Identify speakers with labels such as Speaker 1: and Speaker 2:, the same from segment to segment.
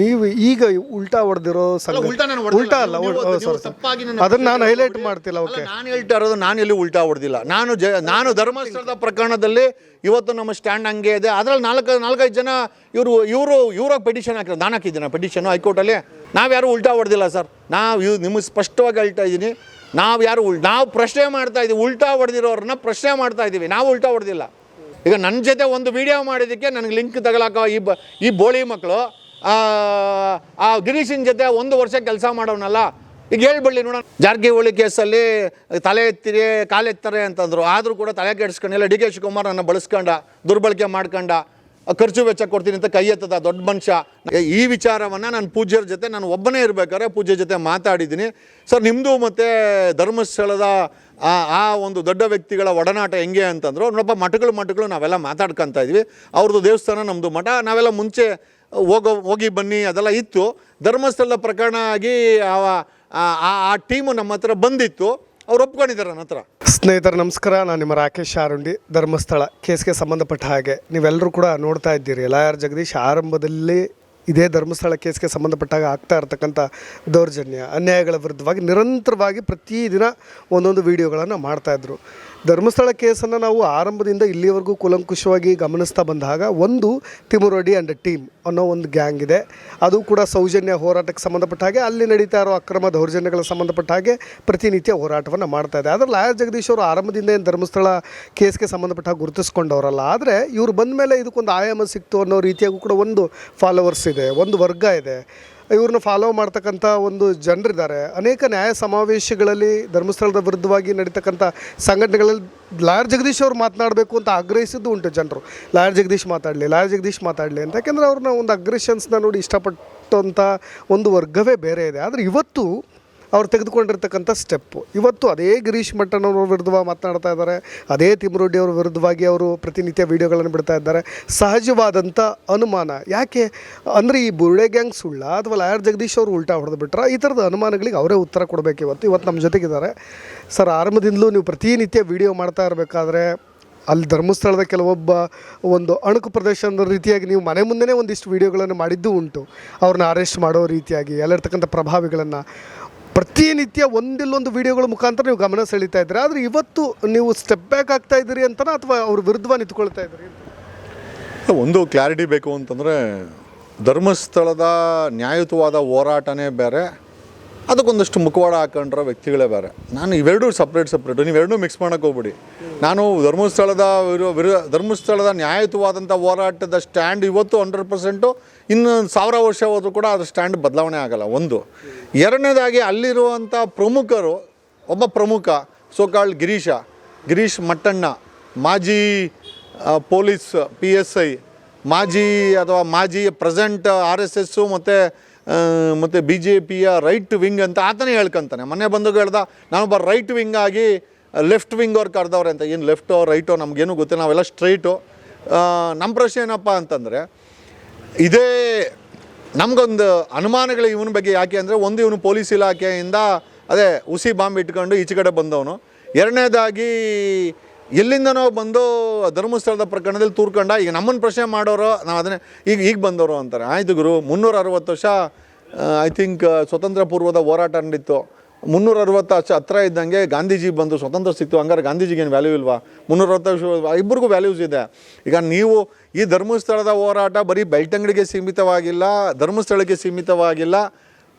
Speaker 1: ನೀವು ಈಗ ಉಲ್ಟಾ ಹೊಡೆದಿರೋ
Speaker 2: ಉಲ್ಟಾ
Speaker 1: ಅಲ್ಲ ಅದನ್ನ ನಾನು ಹೈಲೈಟ್ ಮಾಡ್ತಿಲ್ಲ ಓಕೆ
Speaker 2: ನಾನು ಹೇಳ್ತಾ ಇರೋದು ನಾನು ಎಲ್ಲಿ ಉಲ್ಟಾ ಹೊಡೆದಿಲ್ಲ. ನಾನು ಜ ನಾನು ಧರ್ಮಸ್ಥಳದ ಪ್ರಕರಣದಲ್ಲಿ ಇವತ್ತು ನಮ್ಮ ಸ್ಟ್ಯಾಂಡ್ ಹಂಗೆ ಇದೆ. ಅದ್ರಲ್ಲಿ ನಾಲ್ಕು ನಾಲ್ಕೈದು ಜನ ಇವರು ಇವರು ಇವ್ರಾಗ ಪೆಟಿಷನ್ ಹಾಕಿದ್ರು. ನಾನು ಹಾಕಿದ್ದೀನಿ ಹೈಕೋರ್ಟ್ ಹೈಕೋರ್ಟಲ್ಲಿ. ನಾವು ಯಾರು ಉಲ್ಟಾ ಹೊಡೆದಿಲ್ಲ ಸರ್ ನಾವು ಇವ್ ನಿಮಗೆ ಸ್ಪಷ್ಟವಾಗಿ ಹೇಳ್ತಾ ಇದ್ದೀನಿ. ನಾವು ಯಾರು ಉಲ್ ನಾವು ಪ್ರಶ್ನೆ ಮಾಡ್ತಾ ಇದ್ದೀವಿ. ಉಲ್ಟಾ ಹೊಡೆದಿರೋರನ್ನ ಪ್ರಶ್ನೆ ಮಾಡ್ತಾ ಇದ್ದೀವಿ. ನಾವು ಉಲ್ಟಾ ಹೊಡೆದಿಲ್ಲ. ಈಗ ನನ್ನ ಜೊತೆ ಒಂದು ವಿಡಿಯೋ ಮಾಡಿದ್ದಕ್ಕೆ ನನಗೆ ಲಿಂಕ್ ತಗಲಾಕ ಈ ಬ ಈ ಬೋಳಿ ಮಕ್ಕಳು ಆ ಗಿರೀಶನ್ ಜೊತೆ ಒಂದು ವರ್ಷ ಕೆಲಸ ಮಾಡೋನಲ್ಲ. ಈಗ ಹೇಳ್ಬಿಡ್ಲಿ ನೋಡೋಣ. ಜಾರಕಿಹೊಳಿ ಕೇಸಲ್ಲಿ ತಲೆ ಎತ್ತಿರಿ ಕಾಲೆತ್ತಾರೆ ಅಂತಂದ್ರು. ಆದರೂ ಕೂಡ ತಲೆ ಕೆಡಿಸ್ಕೊಂಡಿಲ್ಲ ಡಿ ಕೆ ಶಿವಕುಮಾರ್ ನನ್ನ ಬಳಸ್ಕೊಂಡ, ದುರ್ಬಳಕೆ ಮಾಡ್ಕೊಂಡ, ಖರ್ಚು ವೆಚ್ಚ ಕೊಡ್ತೀನಿ ಅಂತ ಕೈ ಎತ್ತದ ದೊಡ್ಡ ಮನುಷ್ಯ. ಈ ವಿಚಾರವನ್ನು ನಾನು ಪೂಜ್ಯರ ಜೊತೆ ನಾನು ಒಬ್ಬನೇ ಇರ್ಬೇಕಾದ್ರೆ ಪೂಜ್ಯ ಜೊತೆ ಮಾತಾಡಿದ್ದೀನಿ. ಸರ್ ನಿಮ್ಮದು ಮತ್ತು ಧರ್ಮಸ್ಥಳದ ಆ ಒಂದು ದೊಡ್ಡ ವ್ಯಕ್ತಿಗಳ ಒಡನಾಟ ಹೆಂಗೆ ಅಂತಂದ್ರು, ನೋಡಪ್ಪ, ಮಠಗಳು ಮಠಗಳು ನಾವೆಲ್ಲ ಮಾತಾಡ್ಕೊತಾ ಇದ್ವಿ. ಅವ್ರದ್ದು ದೇವಸ್ಥಾನ ನಮ್ಮದು ಮಠ, ನಾವೆಲ್ಲ ಮುಂಚೆ ಹೋಗೋ, ಹೋಗಿ ಬನ್ನಿ, ಅದೆಲ್ಲ ಇತ್ತು. ಧರ್ಮಸ್ಥಳದ ಪ್ರಕರಣ ಆಗಿ ಆ- ಟೀಮು ನಮ್ಮ ಹತ್ರ ಬಂದಿತ್ತು. ಅವ್ರು ಒಪ್ಕೊಂಡಿದ್ದಾರೆ ನನ್ನ ಹತ್ರ.
Speaker 1: ಸ್ನೇಹಿತರೆ, ನಮಸ್ಕಾರ. ನಾನು ನಿಮ್ಮ ರಾಕೇಶ್ ಆರುಂಡಿ, ಧರ್ಮಸ್ಥಳ. ಕೇಸ್ಗೆ ಸಂಬಂಧಪಟ್ಟ ಹಾಗೆ ನೀವೆಲ್ಲರೂ ಕೂಡ ನೋಡ್ತಾ ಇದ್ದೀರಿ. ಎಲ್ ಆರ್ ಜಗದೀಶ್ ಆರಂಭದಲ್ಲಿ ಇದೇ ಧರ್ಮಸ್ಥಳ ಕೇಸ್ಗೆ ಸಂಬಂಧಪಟ್ಟಾಗ ಆಗ್ತಾ ಇರತಕ್ಕಂಥ ದೌರ್ಜನ್ಯ, ಅನ್ಯಾಯಗಳ ವಿರುದ್ಧವಾಗಿ ನಿರಂತರವಾಗಿ ಪ್ರತಿದಿನ ಒಂದೊಂದು ವಿಡಿಯೋಗಳನ್ನು ಮಾಡ್ತಾಯಿದ್ರು ಧರ್ಮಸ್ಥಳ ಕೇಸನ್ನು ನಾವು ಆರಂಭದಿಂದ ಇಲ್ಲಿವರೆಗೂ ಕುಲಂಕುಷವಾಗಿ ಗಮನಿಸ್ತಾ ಬಂದಾಗ ಒಂದು ತಿಮುರಡಿ ಆ್ಯಂಡ್ ಟೀಮ್ ಅನ್ನೋ ಒಂದು ಗ್ಯಾಂಗ್ ಇದೆ. ಅದು ಕೂಡ ಸೌಜನ್ಯ ಹೋರಾಟಕ್ಕೆ ಸಂಬಂಧಪಟ್ಟ ಹಾಗೆ ಅಲ್ಲಿ ನಡೀತಾ ಇರೋ ಅಕ್ರಮ ದೌರ್ಜನ್ಯಗಳ ಸಂಬಂಧಪಟ್ಟ ಹಾಗೆ ಪ್ರತಿನಿತ್ಯ ಹೋರಾಟವನ್ನು ಮಾಡ್ತಾ ಇದೆ. ಆದರೆ ಲಾಯರ್ ಜಗದೀಶ್ ಅವರು ಆರಂಭದಿಂದ ಏನು ಧರ್ಮಸ್ಥಳ ಕೇಸ್ಗೆ ಸಂಬಂಧಪಟ್ಟ ಹಾಗೆ ಗುರುತಿಸ್ಕೊಂಡವರಲ್ಲ, ಆದರೆ ಇವರು ಬಂದ ಮೇಲೆ ಇದಕ್ಕೊಂದು ಆಯಾಮ ಸಿಕ್ತು ಅನ್ನೋ ರೀತಿಯಾಗೂ ಕೂಡ ಒಂದು ಫಾಲೋವರ್ಸ್ ಇದೆ, ಒಂದು ವರ್ಗ ಇದೆ. ಇವ್ರನ್ನ ಫಾಲೋ ಮಾಡ್ತಕ್ಕಂಥ ಒಂದು ಜನರಿದ್ದಾರೆ. ಅನೇಕ ನ್ಯಾಯ ಸಮಾವೇಶಗಳಲ್ಲಿ, ಧರ್ಮಸ್ಥಳದ ವಿರುದ್ಧವಾಗಿ ನಡೀತಕ್ಕಂಥ ಸಂಘಟನೆಗಳಲ್ಲಿ ಲಾಯರ್ ಜಗದೀಶ್ ಅವರು ಮಾತನಾಡಬೇಕು ಅಂತ ಆಗ್ರಹಿಸಿದ್ದು ಉಂಟು ಜನರು. ಲಾಯರ್ ಜಗದೀಶ್ ಮಾತಾಡಲಿ, ಲಾಯರ್ ಜಗದೀಶ್ ಮಾತಾಡಲಿ ಅಂತ. ಯಾಕೆಂದರೆ ಅವ್ರನ್ನ ಒಂದು ಅಗ್ರೆಷನ್ಸ್ನ ನೋಡಿ ಇಷ್ಟಪಟ್ಟಂಥ ಒಂದು ವರ್ಗವೇ ಬೇರೆ ಇದೆ. ಆದರೆ ಇವತ್ತು ಅವ್ರು ತೆಗೆದುಕೊಂಡಿರ್ತಕ್ಕಂಥ ಸ್ಟೆಪ್ಪು. ಇವತ್ತು ಅದೇ ಗಿರೀಶ್ ಮಟ್ಟನವ್ರ ವಿರುದ್ಧವಾಗಿ ಮಾತನಾಡ್ತಾ ಇದ್ದಾರೆ. ಅದೇ ತಿಮ್ಮರೆಡ್ಡಿ ಅವ್ರ ವಿರುದ್ಧವಾಗಿ ಅವರು ಪ್ರತಿನಿತ್ಯ ವಿಡಿಯೋಗಳನ್ನು ಬಿಡ್ತಾ ಇದ್ದಾರೆ. ಸಹಜವಾದಂಥ ಅನುಮಾನ. ಯಾಕೆ? ಅಂದರೆ ಈ ಬುರುಡೆ ಗ್ಯಾಂಗ್ ಸುಳ್ಳ ಅಥವಾ ಲಾಯರ್ ಜಗದೀಶ್ ಅವರು ಉಲ್ಟಾ ಹೊಡೆದು ಬಿಟ್ರ ಈ ಥರದ ಅನುಮಾನಗಳಿಗೆ ಅವರೇ ಉತ್ತರ ಕೊಡಬೇಕು ಇವತ್ತು. ಇವತ್ತು ನಮ್ಮ ಜೊತೆಗಿದ್ದಾರೆ. ಸರ್, ಆರಂಭದಿಂದಲೂ ನೀವು ಪ್ರತಿನಿತ್ಯ ವಿಡಿಯೋ ಮಾಡ್ತಾ ಇರಬೇಕಾದ್ರೆ ಅಲ್ಲಿ ಧರ್ಮಸ್ಥಳದ ಕೆಲವೊಬ್ಬ ಒಂದು ಅಣುಕು ಪ್ರದರ್ಶನದ ರೀತಿಯಾಗಿ ನೀವು ಮನೆ ಮುಂದೆನೇ ಒಂದಿಷ್ಟು ವಿಡಿಯೋಗಳನ್ನು ಮಾಡಿದ್ದು ಉಂಟು. ಅವ್ರನ್ನ ಅರೆಸ್ಟ್ ಮಾಡೋ ರೀತಿಯಾಗಿ, ಅಲ್ಲಿರ್ತಕ್ಕಂಥ ಪ್ರಭಾವಿಗಳನ್ನು. ಪ್ರತಿನಿತ್ಯ ಒಂದಿಲ್ಲೊಂದು ವಿಡಿಯೋಗಳ ಮುಖಾಂತರ ನೀವು ಗಮನ ಸೆಳೀತಾ ಇದ್ದೀರಾ? ಆದರೆ ಇವತ್ತು ನೀವು ಸ್ಟೆಪ್ ಬ್ಯಾಕ್ ಆಗ್ತಾ ಇದ್ದೀರಿ ಅಂತನಾ ಅಥವಾ ಅವ್ರ ವಿರುದ್ಧ ನಿಂತ್ಕೊಳ್ತಾ ಇದ್ದೀರಿ
Speaker 2: ಒಂದು ಕ್ಲಾರಿಟಿ ಬೇಕು ಅಂತಂದರೆ ಧರ್ಮಸ್ಥಳದ ನ್ಯಾಯಯುತವಾದ ಹೋರಾಟನೇ ಬೇರೆ, ಅದಕ್ಕೊಂದಷ್ಟು ಮುಖವಾಡ ಹಾಕೊಂಡ್ರ ವ್ಯಕ್ತಿಗಳೇ ಬೇರೆ. ನಾನು ಇವೆರಡೂ ಸಪ್ರೇಟ್ ಸಪ್ರೇಟು ನೀವೆರಡೂ ಮಿಕ್ಸ್ ಮಾಡೋಕೆ ಹೋಗ್ಬಿಡಿ. ನಾನು ಧರ್ಮಸ್ಥಳದ ವಿರೋ ವಿರು ಧರ್ಮಸ್ಥಳದ ನ್ಯಾಯಯುತವಾದಂಥ ಹೋರಾಟದ ಸ್ಟ್ಯಾಂಡ್ ಇವತ್ತು ಹಂಡ್ರೆಡ್ ಪರ್ಸೆಂಟು ಇನ್ನು ಸಾವಿರ ವರ್ಷ ಹೋದರೂ ಕೂಡ ಅದು ಸ್ಟ್ಯಾಂಡ್ ಬದಲಾವಣೆ ಆಗಲ್ಲ. ಒಂದು. ಎರಡನೇದಾಗಿ ಅಲ್ಲಿರುವಂಥ ಪ್ರಮುಖರು, ಒಬ್ಬ ಪ್ರಮುಖ ಸೋಕಾಳ್ ಗಿರೀಶ, ಗಿರೀಶ್ ಮಟ್ಟಣ್ಣ, ಮಾಜಿ ಪೊಲೀಸ್, ಪಿ ಎಸ್ ಐ, ಮಾಜಿ ಅಥವಾ ಮಾಜಿ ಪ್ರೆಸೆಂಟ್, ಆರ್ ಎಸ್ ಎಸ್ಸು ಮತ್ತು ಮತ್ತು ಬಿ ಜೆ ಪಿಯ ರೈಟ್ ವಿಂಗ್ ಅಂತ ಆತನೇ ಹೇಳ್ಕೊಂತಾನೆ. ಮೊನ್ನೆ ಬಂದು ಹೇಳ್ದ ನಾನೊಬ್ಬ ರೈಟ್ ವಿಂಗ್ ಆಗಿ, ಲೆಫ್ಟ್ ವಿಂಗ್ ಅವ್ರು ಕರೆದವ್ರೆ ಅಂತ. ಏನು ಲೆಫ್ಟೋ ರೈಟೋ ನಮಗೇನು ಗೊತ್ತಿಲ್ಲ, ನಾವೆಲ್ಲ ಸ್ಟ್ರೈಟು. ನಮ್ಮ ಪ್ರಶ್ನೆ ಏನಪ್ಪ ಅಂತಂದರೆ ಇದೇ ನಮಗೊಂದು ಅನುಮಾನಗಳು ಇವನ ಬಗ್ಗೆ ಯಾಕೆ ಅಂದರೆ ಒಂದು ಇವನು ಪೊಲೀಸ್ ಇಲಾಖೆಯಿಂದ ಅದೇ ಉಸಿ ಬಾಂಬ್ ಇಟ್ಕೊಂಡು ಈಚೆ ಕಡೆ ಬಂದವನು. ಎರಡನೇದಾಗಿ ಎಲ್ಲಿಂದನೋ ಬಂದು ಧರ್ಮಸ್ಥಳದ ಪ್ರಕರಣದಲ್ಲಿ ತೂರ್ಕೊಂಡ, ಈಗ ನಮ್ಮನ್ನು ಪ್ರಶ್ನೆ ಮಾಡೋರು ನಾವು ಅದನ್ನೇ ಈಗ ಈಗ ಬಂದವರು ಅಂತಾರೆ. ಆಯಿತು ಗುರು, ಮುನ್ನೂರ ಅರವತ್ತು ವರ್ಷ ಐ ಥಿಂಕ್ ಸ್ವತಂತ್ರ ಪೂರ್ವದ ಹೋರಾಟ ನಡೀತು ಮುನ್ನೂರ ಅರವತ್ತು ವರ್ಷ ಹತ್ರ ಇದ್ದಂಗೆ ಗಾಂಧೀಜಿ ಬಂದು ಸ್ವತಂತ್ರ ಸಿಕ್ತು. ಹಂಗಾರೆ ಗಾಂಧೀಜಿಗೆ ಏನು ವ್ಯಾಲ್ಯೂ ಇಲ್ವಾ? ಮುನ್ನೂರ ಅರವತ್ತು ಇಬ್ಬರಿಗೂ ವ್ಯಾಲ್ಯೂಸ್ ಇದೆ. ಈಗ ನೀವು ಈ ಧರ್ಮಸ್ಥಳದ ಹೋರಾಟ ಬರೀ ಬೆಳ್ತಂಗಡಿಗೆ ಸೀಮಿತವಾಗಿಲ್ಲ, ಧರ್ಮಸ್ಥಳಕ್ಕೆ ಸೀಮಿತವಾಗಿಲ್ಲ,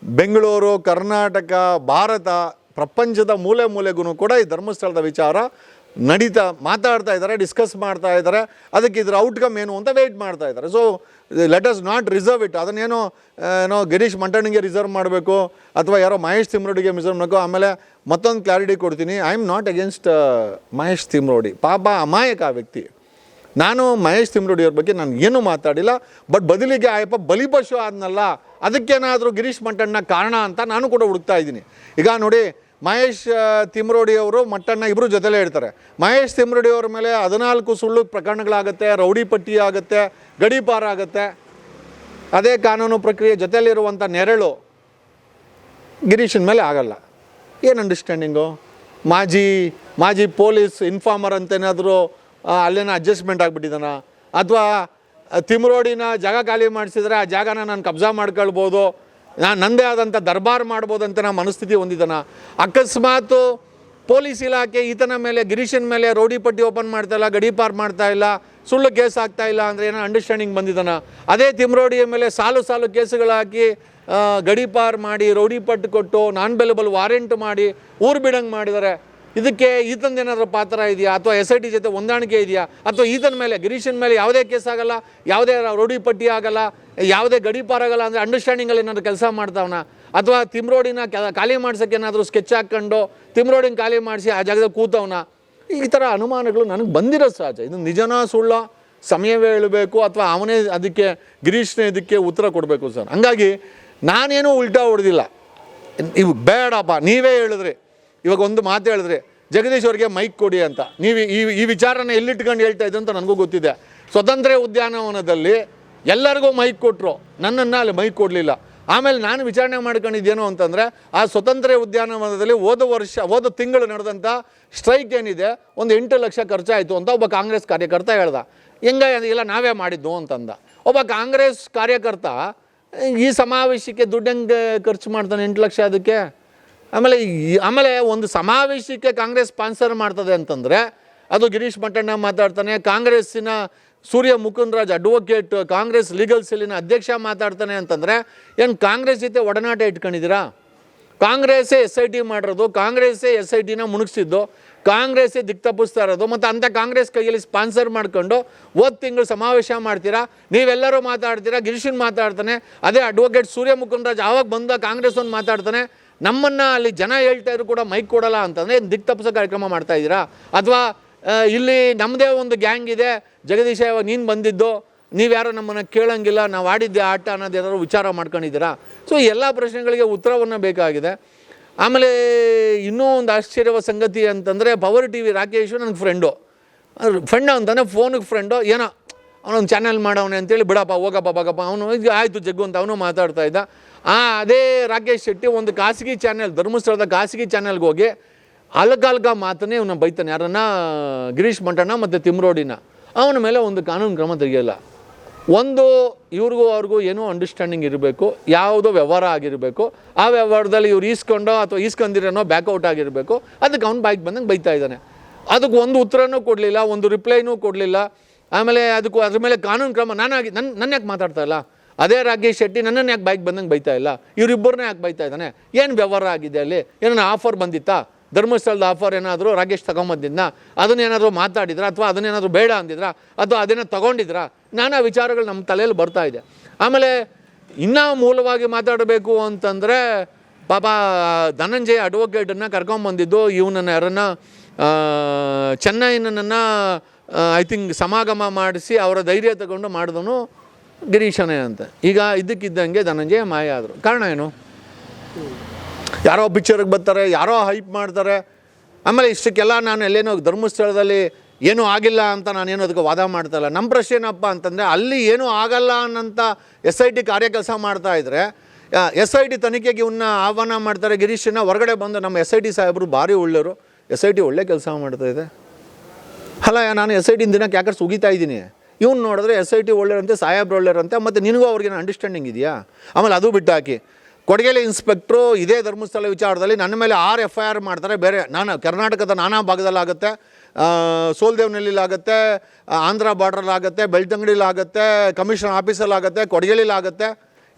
Speaker 2: ಬೆಂಗಳೂರು, ಕರ್ನಾಟಕ, ಭಾರತ ಪ್ರಪಂಚದ ಮೂಲೆ ಮೂಲೆಗೂ ಕೂಡ ಈ ಧರ್ಮಸ್ಥಳದ ವಿಚಾರ ನಡೀತಾ ಮಾತಾಡ್ತಾ ಇದ್ದಾರೆ ಡಿಸ್ಕಸ್ ಮಾಡ್ತಾ ಇದ್ದಾರೆ. ಅದಕ್ಕೆ ಇದರ ಔಟ್ಕಮ್ ಏನು ಅಂತ ವೆಯ್ಟ್ ಮಾಡ್ತಾ ಇದ್ದಾರೆ. So let us not reserve it ಅದನ್ನೇನೋ ಏನೋ ಗಿರೀಶ್ ಮಂಟಣ್ಣಿಗೆ ರಿಸರ್ವ್ ಮಾಡಬೇಕು, ಅಥವಾ ಯಾರೋ ಮಹೇಶ್ ತಿಮ್ರೋಡಿಗೆ ರಿಸರ್ವ್ ಮಾಡಬೇಕು. ಆಮೇಲೆ ಮತ್ತೊಂದು ಕ್ಲಾರಿಟಿ ಕೊಡ್ತೀನಿ. I am not against Mahesh Timarodi. ಪಾಪ ಅಮಾಯಕ ಆ ವ್ಯಕ್ತಿ. ನಾನು ಮಹೇಶ್ ತಿಮ್ರೋಡಿ ಅವ್ರ ಬಗ್ಗೆ ನಾನು ಏನೂ ಮಾತಾಡಿಲ್ಲ ಬಟ್ ಬದಲಿಗೆ ಆಯಪ್ಪ ಬಲಿಪಶು ಆದ್ನಲ್ಲ, ಅದಕ್ಕೇನಾದರೂ ಗಿರೀಶ್ ಮಂಟಣ್ಣ ಕಾರಣ ಅಂತ ನಾನು ಕೂಡ ಹುಡುಕ್ತಾ ಇದ್ದೀನಿ. ಈಗ ನೋಡಿ ಮಹೇಶ್ ತಿಮ್ರೋಡಿಯವರು ಮಟ್ಟಣ್ಣ ಇಬ್ಬರು ಜೊತೆಲೇ ಇರ್ತಾರೆ ಮಹೇಶ್ ತಿಮ್ರೋಡಿಯವ್ರ ಮೇಲೆ ಹದಿನಾಲ್ಕು ಸುಳ್ಳು ಪ್ರಕರಣಗಳಾಗುತ್ತೆ, ರೌಡಿ ಪಟ್ಟಿ ಆಗುತ್ತೆ, ಗಡೀಪಾರ ಆಗುತ್ತೆ. ಅದೇ ಕಾನೂನು ಪ್ರಕ್ರಿಯೆ ಜೊತೆಯಲ್ಲಿರುವಂಥ ನೆರಳು ಗಿರೀಶನ ಮೇಲೆ ಆಗಲ್ಲ. ಏನು ಅಂಡರ್ಸ್ಟ್ಯಾಂಡಿಂಗು ಮಾಜಿ ಮಾಜಿ ಪೊಲೀಸ್ ಇನ್ಫಾರ್ಮರ್ ಅಂತೇನಾದರೂ ಅಲ್ಲೇನೋ ಅಡ್ಜಸ್ಟ್ಮೆಂಟ್ ಆಗಿಬಿಟ್ಟಿದ್ದಾನ? ಅಥವಾ ತಿಮ್ರೋಡಿನ ಜಾಗ ಖಾಲಿ ಮಾಡಿಸಿದ್ರೆ ಆ ಜಾಗನ ನಾನು ಕಬ್ಜಾ ಮಾಡ್ಕೊಳ್ಬೋದು? ನಾನು ನನ್ನದೇ ಆದಂಥ ದರ್ಬಾರ್ ಮಾಡ್ಬೋದಂತ ನಾನು ಮನಸ್ಥಿತಿ ಹೊಂದಿದ್ದಾನ. ಅಕಸ್ಮಾತು ಪೊಲೀಸ್ ಇಲಾಖೆ ಈತನ ಮೇಲೆ, ಗಿರೀಶನ್ ಮೇಲೆ ರೌಡಿ ಪಟ್ಟಿ ಓಪನ್ ಮಾಡ್ತಾ ಇಲ್ಲ ಗಡೀಪಾರ್ ಮಾಡ್ತಾ ಇಲ್ಲ, ಸುಳ್ಳು ಕೇಸ್ ಆಗ್ತಾ ಇಲ್ಲ ಅಂದರೆ ಏನೋ ಅಂಡರ್ಸ್ಟ್ಯಾಂಡಿಂಗ್ ಬಂದಿದ್ದಾನ. ಅದೇ ತಿಮ್ರೋಡಿಯ ಮೇಲೆ ಸಾಲು ಸಾಲು ಕೇಸುಗಳು ಹಾಕಿ ಗಡೀಪಾರ್ ಮಾಡಿ, ರೌಡಿ ಪಟ್ಟು ಕೊಟ್ಟು, ನಾನ್ ಬೆಲೆಬಲ್ ವಾರೆಂಟ್ ಮಾಡಿ, ಊರು ಬಿಡಂಗೆ ಮಾಡಿದ್ದಾರೆ. ಇದಕ್ಕೆ ಈತಂದು ಏನಾದರೂ ಪಾತ್ರ ಇದೆಯಾ? ಅಥವಾ ಎಸ್ ಐ ಟಿ ಜೊತೆ ಹೊಂದಾಣಿಕೆ ಇದೆಯಾ? ಅಥವಾ ಈತನ ಮೇಲೆ, ಗಿರೀಶನ್ ಮೇಲೆ ಯಾವುದೇ ಕೇಸ್ ಆಗಲ್ಲ, ಯಾವುದೇ ರೌಡಿ ಪಟ್ಟಿ ಆಗಲ್ಲ, ಯಾವುದೇ ಗಡೀಪಾರಾಗಲ್ಲ ಅಂದರೆ ಅಂಡರ್ಸ್ಟ್ಯಾಂಡಿಂಗಲ್ಲಿ ಏನಾದರೂ ಕೆಲಸ ಮಾಡ್ತಾವನ? ಅಥವಾ ತಿಮ್ರೋಡಿನ ಖಾಲಿ ಮಾಡ್ಸೋಕ್ಕೆ ಏನಾದರೂ ಸ್ಕೆಚ್ ಹಾಕ್ಕೊಂಡು ತಿಮ್ರೋಡಿನ ಖಾಲಿ ಮಾಡಿಸಿ ಆ ಜಾಗದಲ್ಲಿ ಕೂತವನ? ಈ ಥರ ಅನುಮಾನಗಳು ನನಗೆ ಬಂದಿರೋ ಸಹಜ. ಇದು ನಿಜನೋ ಸುಳ್ಳ? ಸಮಯವೇ ಹೇಳಬೇಕು ಅಥವಾ ಅವನೇ ಅದಕ್ಕೆ, ಗಿರೀಶ್ನೇ ಇದಕ್ಕೆ ಉತ್ತರ ಕೊಡಬೇಕು ಸರ್? ಹಂಗಾಗಿ ನಾನೇನೂ ಉಲ್ಟಾ ಹೊಡೆದಿಲ್ಲ. ಇವು ಬೇಡಪ್ಪ, ನೀವೇ ಹೇಳಿದ್ರಿ. ಇವಾಗ ಒಂದು ಮಾತು ಹೇಳಿದ್ರೆ, ಜಗದೀಶ್ ಅವರಿಗೆ ಮೈಕ್ ಕೊಡಿ ಅಂತ. ನೀವು ಈ ಈ ವಿಚಾರನ ಎಲ್ಲಿಟ್ಕೊಂಡು ಹೇಳ್ತಾ ಇದ್ದಂತ ಅಂತ ನನಗೂ ಗೊತ್ತಿದೆ. ಸ್ವತಂತ್ರ ಉದ್ಯಾನವನದಲ್ಲಿ ಎಲ್ಲರಿಗೂ ಮೈಕ್ ಕೊಟ್ಟರು ನನ್ನನ್ನು ಅಲ್ಲಿ ಮೈಕ್ ಕೊಡಲಿಲ್ಲ. ಆಮೇಲೆ ನಾನು ವಿಚಾರಣೆ ಮಾಡ್ಕೊಂಡಿದ್ದೇನು ಅಂತಂದರೆ, ಆ ಸ್ವತಂತ್ರ ಉದ್ಯಾನವನದಲ್ಲಿ ಹೋದ ವರ್ಷ, ಹೋದ ತಿಂಗಳು ನಡೆದಂಥ ಸ್ಟ್ರೈಕ್ ಏನಿದೆ, ಒಂದು ಎಂಟು ಲಕ್ಷ ಖರ್ಚಾಯಿತು ಅಂತ ಒಬ್ಬ ಕಾಂಗ್ರೆಸ್ ಕಾರ್ಯಕರ್ತ ಹೇಳ್ದ. ಹೆಂಗ ಇಲ್ಲ, ನಾವೇ ಮಾಡಿದ್ದು ಅಂತಂದ. ಒಬ್ಬ ಕಾಂಗ್ರೆಸ್ ಕಾರ್ಯಕರ್ತ, ಈ ಸಮಾವೇಶಕ್ಕೆ ದುಡ್ಡು ಹೆಂಗೆ ಖರ್ಚು ಮಾಡ್ತಾನೆ ಎಂಟು ಲಕ್ಷ ಅದಕ್ಕೆ? ಆಮೇಲೆ ಆಮೇಲೆ ಒಂದು ಸಮಾವೇಶಕ್ಕೆ ಕಾಂಗ್ರೆಸ್ ಸ್ಪಾನ್ಸರ್ ಮಾಡ್ತದೆ ಅಂತಂದರೆ ಅದು ಗಿರೀಶ್ ಮಟ್ಟಣ್ಣ ಮಾತಾಡ್ತಾನೆ, ಕಾಂಗ್ರೆಸ್ಸಿನ ಸೂರ್ಯ ಮುಕುಂದರಾಜ್ ಅಡ್ವೊಕೇಟ್ ಕಾಂಗ್ರೆಸ್ ಲೀಗಲ್ ಸೆಲ್ಲಿನ ಅಧ್ಯಕ್ಷ ಮಾತಾಡ್ತಾನೆ ಅಂತಂದರೆ, ಏನು ಕಾಂಗ್ರೆಸ್ ಜೊತೆ ಒಡನಾಟ ಇಟ್ಕೊಂಡಿದ್ದೀರಾ? ಕಾಂಗ್ರೆಸ್ಸೇ ಎಸ್ ಐ ಟಿ ಮಾಡಿರೋದು, ಕಾಂಗ್ರೆಸ್ಸೇ ಎಸ್ ಐ ಟಿನ ಮುಣಗಿಸಿದ್ದು, ಕಾಂಗ್ರೆಸ್ಸೇ ದಿಕ್ ತಪ್ಪಿಸ್ತಾ ಇರೋದು, ಮತ್ತು ಅಂಥ ಕಾಂಗ್ರೆಸ್ ಕೈಯಲ್ಲಿ ಸ್ಪಾನ್ಸರ್ ಮಾಡ್ಕೊಂಡು ಹೋದ ತಿಂಗಳು ಸಮಾವೇಶ ಮಾಡ್ತೀರಾ? ನೀವೆಲ್ಲರೂ ಮಾತಾಡ್ತೀರಾ? ಗಿರೀಶನ್ ಮಾತಾಡ್ತಾನೆ, ಅದೇ ಅಡ್ವೊಕೇಟ್ ಸೂರ್ಯ ಮುಕುಂದರಾಜ್ ಆವಾಗ ಬಂದ ಕಾಂಗ್ರೆಸ್ ಒಂದು ಮಾತಾಡ್ತಾನೆ ನಮ್ಮನ್ನು ಅಲ್ಲಿ ಜನ ಹೇಳ್ತಾ ಇದ್ರು ಕೂಡ ಮೈಕ್ ಕೊಡಲ್ಲ ಅಂತಂದರೆ ದಿಕ್ ತಪ್ಪಿಸೋ ಕಾರ್ಯಕ್ರಮ ಮಾಡ್ತಾ ಇದ್ದೀರಾ? ಅಥವಾ ಇಲ್ಲಿ ನಮ್ಮದೇ ಒಂದು ಗ್ಯಾಂಗ್ ಇದೆ, ಜಗದೀಶ ಯಾವಾಗ ನೀನು ಬಂದಿದ್ದು, ನೀವ್ಯಾರೋ ನಮ್ಮನ್ನು ಕೇಳೋಂಗಿಲ್ಲ, ನಾವು ಆಡಿದ್ದೆ ಆಟ ಅನ್ನೋದು ವಿಚಾರ ಮಾಡ್ಕೊಂಡಿದ್ದೀರಾ? ಸೊ ಎಲ್ಲ ಪ್ರಶ್ನೆಗಳಿಗೆ ಉತ್ತರವನ್ನು ಬೇಕಾಗಿದೆ. ಆಮೇಲೆ ಇನ್ನೂ ಒಂದು ಆಶ್ಚರ್ಯವ ಸಂಗತಿ ಅಂತಂದರೆ ಪವರ್ ಟಿ ವಿ ರಾಕೇಶು ನನ್ನ ಫ್ರೆಂಡು ಫ್ರೆಂಡ್ ಅಂತಂದರೆ ಫೋನಿಗೆ ಫ್ರೆಂಡು ಏನೋ ಅವನೊಂದು ಚಾನಲ್ ಮಾಡವನೆ ಅಂತೇಳಿ, ಬಿಡಪ್ಪ, ಹೋಗಪ್ಪ ಬಾಗಪ್ಪ ಅವನು ಈಗ ಆಯಿತು ಜಗ್ಗು ಅಂತ ಅವನು ಮಾತಾಡ್ತಾ ಇದ್ದ. ಆ, ಅದೇ ರಾಕೇಶ್ ಶೆಟ್ಟಿ ಒಂದು ಖಾಸಗಿ ಚಾನೆಲ್ ಧರ್ಮಸ್ಥಳದ ಖಾಸಗಿ ಚಾನೆಲ್ಗೆ ಹೋಗಿ ಅಲ್ಗಾಲ್ಗ ಮಾತನ್ನೇ ಇವನ ಬೈತಾನೆ. ಯಾರನ್ನ? ಗಿರೀಶ್ ಮಂಟಣ್ಣ ಮತ್ತು ತಿಮ್ರೋಡಿನ ಅವನ ಮೇಲೆ ಒಂದು ಕಾನೂನು ಕ್ರಮ ತೆಗೆಯಲ್ಲ. ಒಂದು, ಇವ್ರಿಗೂ ಅವ್ರಿಗೂ ಏನೋ ಅಂಡರ್ಸ್ಟ್ಯಾಂಡಿಂಗ್ ಇರಬೇಕು, ಯಾವುದೋ ವ್ಯವಹಾರ ಆಗಿರಬೇಕು. ಆ ವ್ಯವಹಾರದಲ್ಲಿ ಇವ್ರು ಈಸ್ಕೊಂಡೋ ಅಥವಾ ಈಸ್ಕೊಂಡಿರೋನೋ ಬ್ಯಾಕ್ಔಟ್ ಆಗಿರಬೇಕು. ಅದಕ್ಕೆ ಅವ್ನು ಬೈಕ್ ಬಂದಂಗೆ ಬೈತಾ ಇದ್ದಾನೆ. ಅದಕ್ಕೆ ಒಂದು ಉತ್ತರನೂ ಕೊಡಲಿಲ್ಲ, ಒಂದು ರಿಪ್ಲೈನೂ ಕೊಡಲಿಲ್ಲ. ಆಮೇಲೆ ಅದಕ್ಕೂ ಅದ್ರ ಮೇಲೆ ಕಾನೂನು ಕ್ರಮ ನಾನಾಗಿ ನನ್ನ ನನ್ನ ಯಾಕೆ ಮಾತಾಡ್ತಾ ಇಲ್ಲ? ಅದೇ ರಾಕೇಶ್ ಶೆಟ್ಟಿ ನನ್ನನ್ನು ಯಾಕೆ ಬೈಕ್ ಬಂದಂಗೆ ಬೈತಾ ಇಲ್ಲ? ಇವರಿಬ್ಬರನ್ನ ಯಾಕೆ ಬೈತಾ ಇದ್ದಾನೆ? ಏನು ವ್ಯವಹಾರ ಆಗಿದೆ ಅಲ್ಲಿ? ಏನೋ ಆಫರ್ ಬಂದಿತ್ತಾ? ಧರ್ಮಸ್ಥಳದ ಆಫರ್ ಏನಾದರೂ ರಾಕೇಶ್ ಅದನ್ನ ಅದನ್ನೇನಾದರೂ ಮಾತಾಡಿದ್ರ? ಅಥವಾ ಅದನ್ನೇನಾದರೂ ಬೇಡ ಅಂದಿದ್ರ? ಅಥವಾ ಅದನ್ನು ತೊಗೊಂಡಿದ್ರ? ನಾನಾ ವಿಚಾರಗಳು ನಮ್ಮ ತಲೆಯಲ್ಲಿ ಬರ್ತಾ ಇದೆ. ಆಮೇಲೆ ಇನ್ನೂ ಮೂಲವಾಗಿ ಮಾತಾಡಬೇಕು ಅಂತಂದರೆ ಪಾಪ ಧನಂಜಯ ಅಡ್ವೊಕೇಟನ್ನು ಕರ್ಕೊಂಬಂದಿದ್ದು, ಇವನನ್ನು ಯಾರನ್ನ ಚೆನ್ನೈನನ್ನು ಐ ಥಿಂಕ್ ಸಮಾಗಮ ಮಾಡಿಸಿ ಅವರ ಧೈರ್ಯ ತಗೊಂಡು ಮಾಡಿದನು ಗಿರೀಶನೇ ಅಂತ. ಈಗ ಇದ್ದಕ್ಕಿದ್ದಂಗೆ ಧನಂಜಯ ಮಾಯ ಆದರು. ಕಾರಣ ಏನು? ಯಾರೋ ಪಿಕ್ಚರ್ಗೆ ಬರ್ತಾರೆ, ಯಾರೋ ಹೈಪ್ ಮಾಡ್ತಾರೆ. ಆಮೇಲೆ ಇಷ್ಟಕ್ಕೆಲ್ಲ ನಾನು ಎಲ್ಲೇನೋ ಧರ್ಮಸ್ಥಳದಲ್ಲಿ ಏನೂ ಆಗಿಲ್ಲ ಅಂತ ನಾನೇನು ಅದಕ್ಕೆ ವಾದ ಮಾಡ್ತಾಯಿಲ್ಲ ನಮ್ಮ ಪ್ರಶ್ನೆ ಏನಪ್ಪ ಅಂತಂದರೆ, ಅಲ್ಲಿ ಏನೂ ಆಗಲ್ಲ ಅನ್ನೋಂಥ ಎಸ್ ಐ ಟಿ ಕಾರ್ಯ ಕೆಲಸ ಮಾಡ್ತಾ ಇದ್ದರೆ ಎಸ್ ಐ ಟಿ ತನಿಖೆಗೆ ಇವನ್ನ ಆಹ್ವಾನ ಮಾಡ್ತಾರೆ ಗಿರೀಶನ ಹೊರಗಡೆ ಬಂದು ನಮ್ಮ ಎಸ್ ಐ ಟಿ ಸಾಹೇಬರು ಭಾರಿ ಒಳ್ಳೆಯವರು. ಎಸ್ ಐ ಟಿ ಒಳ್ಳೆ ಕೆಲಸ ಮಾಡ್ತಾ ಇದೆ. ಅಲ್ಲ, ನಾನು ಎಸ್ ಐ ಟಿನ ದಿನಕ್ಕೆ ಯಾಕೆ ಸುಗಿತಾ ಇದ್ದೀನಿ. ಇವ್ನು ನೋಡಿದ್ರೆ ಎಸ್ ಐ ಟಿ ಒಳ್ಳೆಯರಂತೆ ಸಾಹೇಬ್ರು ಒಳ್ಳೆಯರಂತೆ ಮತ್ತು ನಿನಗೂ ಅವ್ರಿಗೇನು ಅಂಡರ್ಸ್ಟ್ಯಾಂಡಿಂಗ್ ಇದೆಯಾ? ಆಮೇಲೆ ಅದು ಬಿಟ್ಟು ಹಾಕಿ ಕೊಡಗೇಲಿ ಇನ್ಸ್ಪೆಕ್ಟ್ರು ಇದೇ ಧರ್ಮಸ್ಥಳ ವಿಚಾರದಲ್ಲಿ ನನ್ನ ಮೇಲೆ ಆರು ಎಫ್ ಐ ಆರ್ ಮಾಡ್ತಾರೆ, ಬೇರೆ ನಾನು ಕರ್ನಾಟಕದ ನಾನಾ ಭಾಗದಲ್ಲಾಗುತ್ತೆ ಸೋಲ್ದೇವ್ನಲ್ಲಿಲಾಗುತ್ತೆ ಆಂಧ್ರ ಬಾರ್ಡ್ರಲ್ಲಾಗುತ್ತೆ ಬೆಳ್ತಂಗಡಿಲಾಗುತ್ತೆ ಕಮಿಷನ್ ಆಫೀಸಲ್ಲಾಗುತ್ತೆ ಕೊಡಗೇಲಿಲಾಗುತ್ತೆ.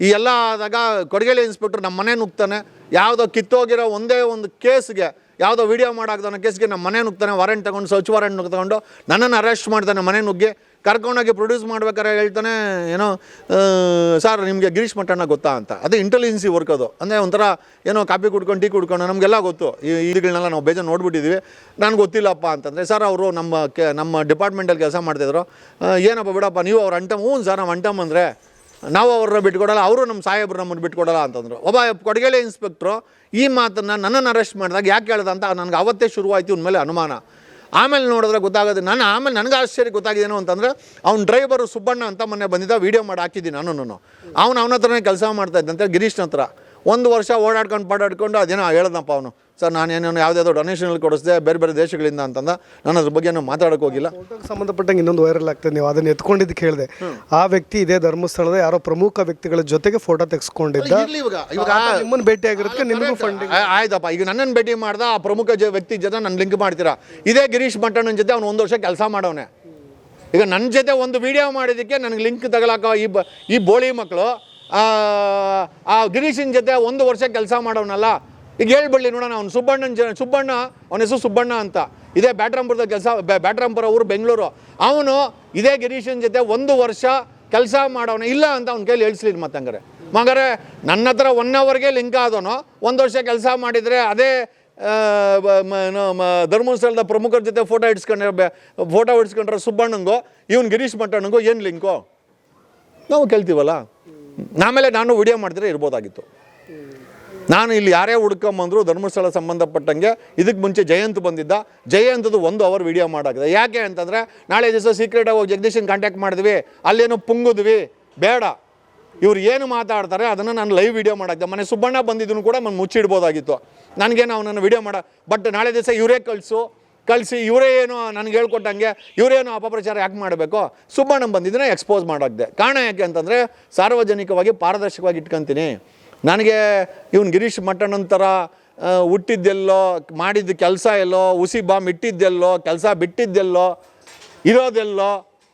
Speaker 2: ಈ ಎಲ್ಲ ಆದಾಗ ಕೊಡಗೇಲಿ ಇನ್ಸ್ಪೆಕ್ಟ್ರ್ ನಮ್ಮ ಮನೆ ನುಗ್ತಾನೆ. ಯಾವುದೋ ಕಿತ್ತೋಗಿರೋ ಒಂದೇ ಒಂದು ಕೇಸ್ಗೆ ಯಾವುದೋ ವಿಡಿಯೋ ಮಾಡಾಕ್ದಾನ ಕೇಸ್ಗೆ ನಮ್ಮ ಮನೆ ನುಗ್ತಾನೆ ವಾರೆಂಟ್ ತಗೊಂಡು, ಸ್ವಚ್ಛ ವಾರೆಂಟ್ ತಗೊಂಡು ನನ್ನನ್ನು ಅರೆಸ್ಟ್ ಮಾಡ್ತಾನೆ ಮನೆ ನುಗ್ಗಿ, ಕರ್ಕೊಂಡೋಗಿ ಪ್ರೊಡ್ಯೂಸ್ ಮಾಡ್ಬೇಕಾದ್ರೆ ಹೇಳ್ತಾನೆ, ಏನೋ ಸರ್ ನಿಮಗೆ ಗಿರೀಶ್ ಮಟ್ಟಣ್ಣ ಗೊತ್ತಾ ಅಂತ. ಅದು ಇಂಟೆಲಿಜೆನ್ಸಿ ವರ್ಕ್ ಅದು. ಅಂದರೆ ಒಂಥರ ಏನೋ ಕಾಪಿ ಕುಡ್ಕೊಂಡು, ಟೀ ಕುಡ್ಕೊಂಡು, ನಮಗೆಲ್ಲ ಗೊತ್ತು. ಈ ಇದುಗಳನ್ನೆಲ್ಲ ನಾವು ಬೇಜಾರು ನೋಡ್ಬಿಟ್ಟಿದ್ದೀವಿ ನನಗೆ ಗೊತ್ತಿಲ್ಲಪ್ಪ ಅಂತಂದರೆ ಸರ್ ಅವರು ನಮ್ಮ ಕೆ, ನಮ್ಮ ಡಿಪಾರ್ಟ್ಮೆಂಟಲ್ಲಿ ಕೆಲಸ ಮಾಡ್ತಿದ್ರು. ಏನಪ್ಪ ಬಿಡಪ್ಪ, ನೀವು ಅವ್ರ ಅಂಟಮ್, ಹ್ಞೂ ಸರ್ ನಮ್ಮ ಅಂಟಮ್ ಅಂದರೆ ನಾವು ಅವ್ರನ್ನ ಬಿಟ್ಕೊಡಲ್ಲ, ಅವರು ನಮ್ಮ ಸಾಹೇಬ್ರು ನಮ್ಮನ್ನು ಬಿಟ್ಕೊಡಲ್ಲ ಅಂತಂದರು. ಒಬ್ಬ ಕೊಡಗೇಲೆ ಇನ್ಸ್ಪೆಕ್ಟ್ರು ಈ ಮಾತನ್ನು ನನ್ನನ್ನು ಅರೆಸ್ಟ್ ಮಾಡಿದಾಗ ಯಾಕೆ ಹೇಳ್ದ ಅಂತ ನನಗೆ ಅವತ್ತೇ ಶುರುವಾಯಿತು ಮೇಲೆ ಅನುಮಾನ. ಆಮೇಲೆ ನೋಡಿದ್ರೆ ಗೊತ್ತಾಗೋದು ನಾನು ಆಮೇಲೆ ನನಗೆ ಆಶ್ಚರ್ಯ ಗೊತ್ತಾಗಿದ್ದೇನು ಅಂತಂದರೆ, ಅವ್ನ ಡ್ರೈವರು ಸುಬ್ಬಣ್ಣ ಅಂತ ಮೊನ್ನೆ ಬಂದಿದ್ದ ವೀಡಿಯೋ ಮಾಡಿ ಹಾಕಿದ್ದೀನಿ ನಾನು ಅವನು ಅವನ ಹತ್ರನೇ ಕೆಲಸ ಮಾಡ್ತಾ ಇದ್ದಂತೆ ಗಿರೀಶ್ನ ಹತ್ರ ಒಂದು ವರ್ಷ ಓಡಾಡ್ಕೊಂಡು, ಪಾಡಾಡ್ಕೊಂಡು, ಅದೇನೋ ಹೇಳ್ದಪ್ಪ ಅವನು. ಸರ್ ಏನೇನು ಯಾವುದಾದ್ರು ಡೊನೇಷನ್ ಕೊಡಿಸಿದೆ ಬೇರೆ ಬೇರೆ ದೇಶಗಳಿಂದ ಅಂತಂದ ನಾನು ಅದ್ರ ಬಗ್ಗೆ ನಾನು ಮಾತಾಡೋಕೆ ಹೋಗಿಲ್ಲ.
Speaker 1: ಸಂಬಂಧಪಟ್ಟಂಗೆ ಇನ್ನೊಂದು ವೈರಲ್ ಆಗ್ತದೆ ನೀವು ಅದನ್ನ ಎತ್ಕೊಂಡಿದ್ದು ಕೇಳಿದೆ ಆ ವ್ಯಕ್ತಿ ಇದೇ ಧರ್ಮಸ್ಥಳದ ಯಾರೋ ಪ್ರಮುಖ ವ್ಯಕ್ತಿಗಳ ಜೊತೆಗೆ ಫೋಟೋ ತೆಗೆಸ್ಕೊಂಡಿದ್ದ.
Speaker 2: ಇವಾಗ ಇವಾಗ
Speaker 1: ನಿಮ್ಮನ್ನು ಭೇಟಿ ಆಗಿರೋದಕ್ಕೆ ನಿಮಗೂ ಫಂಡಿಂಗ್
Speaker 2: ಆಯ್ತಪ್ಪ ಈಗ ನನ್ನನ್ನು ಭೇಟಿ ಮಾಡ್ದ ಆ ಪ್ರಮುಖ ಜ ವ್ಯಕ್ತಿ ಜೊತೆ ನನ್ನ ಲಿಂಕ್ ಮಾಡ್ತೀರಾ? ಇದೇ ಗಿರೀಶ್ ಮಟ್ಟಣ್ಣನ ಜೊತೆ ಅವ್ನು ಒಂದು ವರ್ಷ ಕೆಲಸ ಮಾಡವನೆ. ಈಗ ನನ್ನ ಜೊತೆ ಒಂದು ವಿಡಿಯೋ ಮಾಡಿದ್ದಕ್ಕೆ ನನಗೆ ಲಿಂಕ್ ತಗೊಳಕ ಈ ಬ ಈ ಬೋಳಿ ಮಕ್ಕಳು ಆ ಗಿರೀಶನ ಜೊತೆ ಒಂದು ವರ್ಷ ಕೆಲಸ ಮಾಡೋನಲ್ಲ ಈಗ ಹೇಳ್ಬಿಡ್ಲಿ ನೋಡೋಣ, ಅವ್ನು ಸುಬ್ಬಣ್ಣನ ಜನ, ಸುಬ್ಬಣ್ಣ, ಅವನ ಹೆಸರು ಸುಬ್ಬಣ್ಣ ಅಂತ. ಇದೇ ಬ್ಯಾಟ್ರಾಂಪುರದ ಕೆಲಸ ಬ್ಯಾಟ್ರಾಂಪುರ ಊರು ಬೆಂಗಳೂರು. ಅವನು ಇದೇ ಗಿರೀಶನ ಜೊತೆ ಒಂದು ವರ್ಷ ಕೆಲಸ ಮಾಡೋನು, ಇಲ್ಲ ಅಂತ ಅವ್ನ ಕೈಲಿ ಹೇಳ್ಸ್ಲಿಲ್ಲ ಮತ್ತಂಗಾರೆ ಮಗರೆ ನನ್ನ ಹತ್ರ ಒನ್ ಅವರ್ಗೆ ಲಿಂಕ್ ಆದವನು, ಒಂದು ವರ್ಷ ಕೆಲಸ ಮಾಡಿದರೆ ಅದೇ ಧರ್ಮಸ್ಥಳದ ಪ್ರಮುಖರ ಜೊತೆ ಫೋಟೋ ಇಡ್ಸ್ಕೊಂಡ್ರೆ ಫೋಟೋ ಇಡ್ಸ್ಕೊಂಡ್ರೆ ಸುಬ್ಬಣ್ಣಂಗೋ, ಇವನು ಗಿರೀಶ್ ಮಟ್ಟಣ್ಣಂಗೋ ಏನು ಲಿಂಕೋ ನಾವು ಕೇಳ್ತೀವಲ್ಲ? ಆಮೇಲೆ ನಾನು ವಿಡಿಯೋ ಮಾಡಿದ್ರೆ ಇರ್ಬೋದಾಗಿತ್ತು. ನಾನು ಇಲ್ಲಿ ಯಾರೇ ಹುಡ್ಕೊಂಬಂದ್ರು ಧರ್ಮಸ್ಥಳ ಸಂಬಂಧಪಟ್ಟಂಗೆ ಇದಕ್ಕೆ ಮುಂಚೆ ಜಯಂತ್ ಬಂದಿದ್ದ. ಜಯಂತದ್ದು ಒಂದು ಅವರ್ ವಿಡಿಯೋ ಮಾಡಾಗಿದೆ. ಯಾಕೆ ಅಂತಂದರೆ, ನಾಳೆ ದಿವಸ ಸೀಕ್ರೆಟಾಗಿ ಹೋಗಿ ಜಗದೀಶನ್ ಕಾಂಟ್ಯಾಕ್ಟ್ ಮಾಡಿದ್ವಿ. ಅಲ್ಲೇನೋ ಪುಂಗಿದ್ವಿ. ಬೇಡ. ಇವ್ರು ಏನು ಮಾತಾಡ್ತಾರೆ ಅದನ್ನು ನಾನು ಲೈವ್ ವಿಡಿಯೋ ಮಾಡಾಕ್ದೆ ಮನೆ ಸುಬ್ಬಣ್ಣ ಬಂದಿದ್ದನ್ನು ಕೂಡ ನಾನು ಮುಚ್ಚಿಡ್ಬೋದಾಗಿತ್ತು. ನನಗೇನು ಅವನನ್ನು ವಿಡಿಯೋ ಮಾಡ ಬಟ್ ನಾಳೆ ದಿವಸ ಇವರೇ ಕಳಿಸು. ಕಳಿಸಿ, ಇವರೇ ಏನು ನನಗೆ ಹೇಳ್ಕೊಟ್ಟಂಗೆ ಇವರೇನು ಅಪಪ್ರಚಾರ ಯಾಕೆ ಮಾಡಬೇಕು? ಸುಬ್ಬಣ್ಣ ಬಂದಿದ್ದನ್ನ ಎಕ್ಸ್ಪೋಸ್ ಮಾಡಾಕ್ದೆ ಕಾರಣ ಯಾಕೆ ಅಂತಂದರೆ, ಸಾರ್ವಜನಿಕವಾಗಿ ಪಾರದರ್ಶಕವಾಗಿ ಇಟ್ಕೊಂತೀನಿ. ನನಗೆ ಇವನು ಗಿರೀಶ್ ಮಠಣ್ಣಂತರ ಹುಟ್ಟಿದ್ದೆಲ್ಲೋ ಮಾಡಿದ ಕೆಲಸ ಎಲ್ಲೋ, ಉಸಿ ಬಾಂಬ್ ಇಟ್ಟಿದ್ದೆಲ್ಲೋ, ಕೆಲಸ ಬಿಟ್ಟಿದ್ದೆಲ್ಲೋ, ಇರೋದೆಲ್ಲೋ,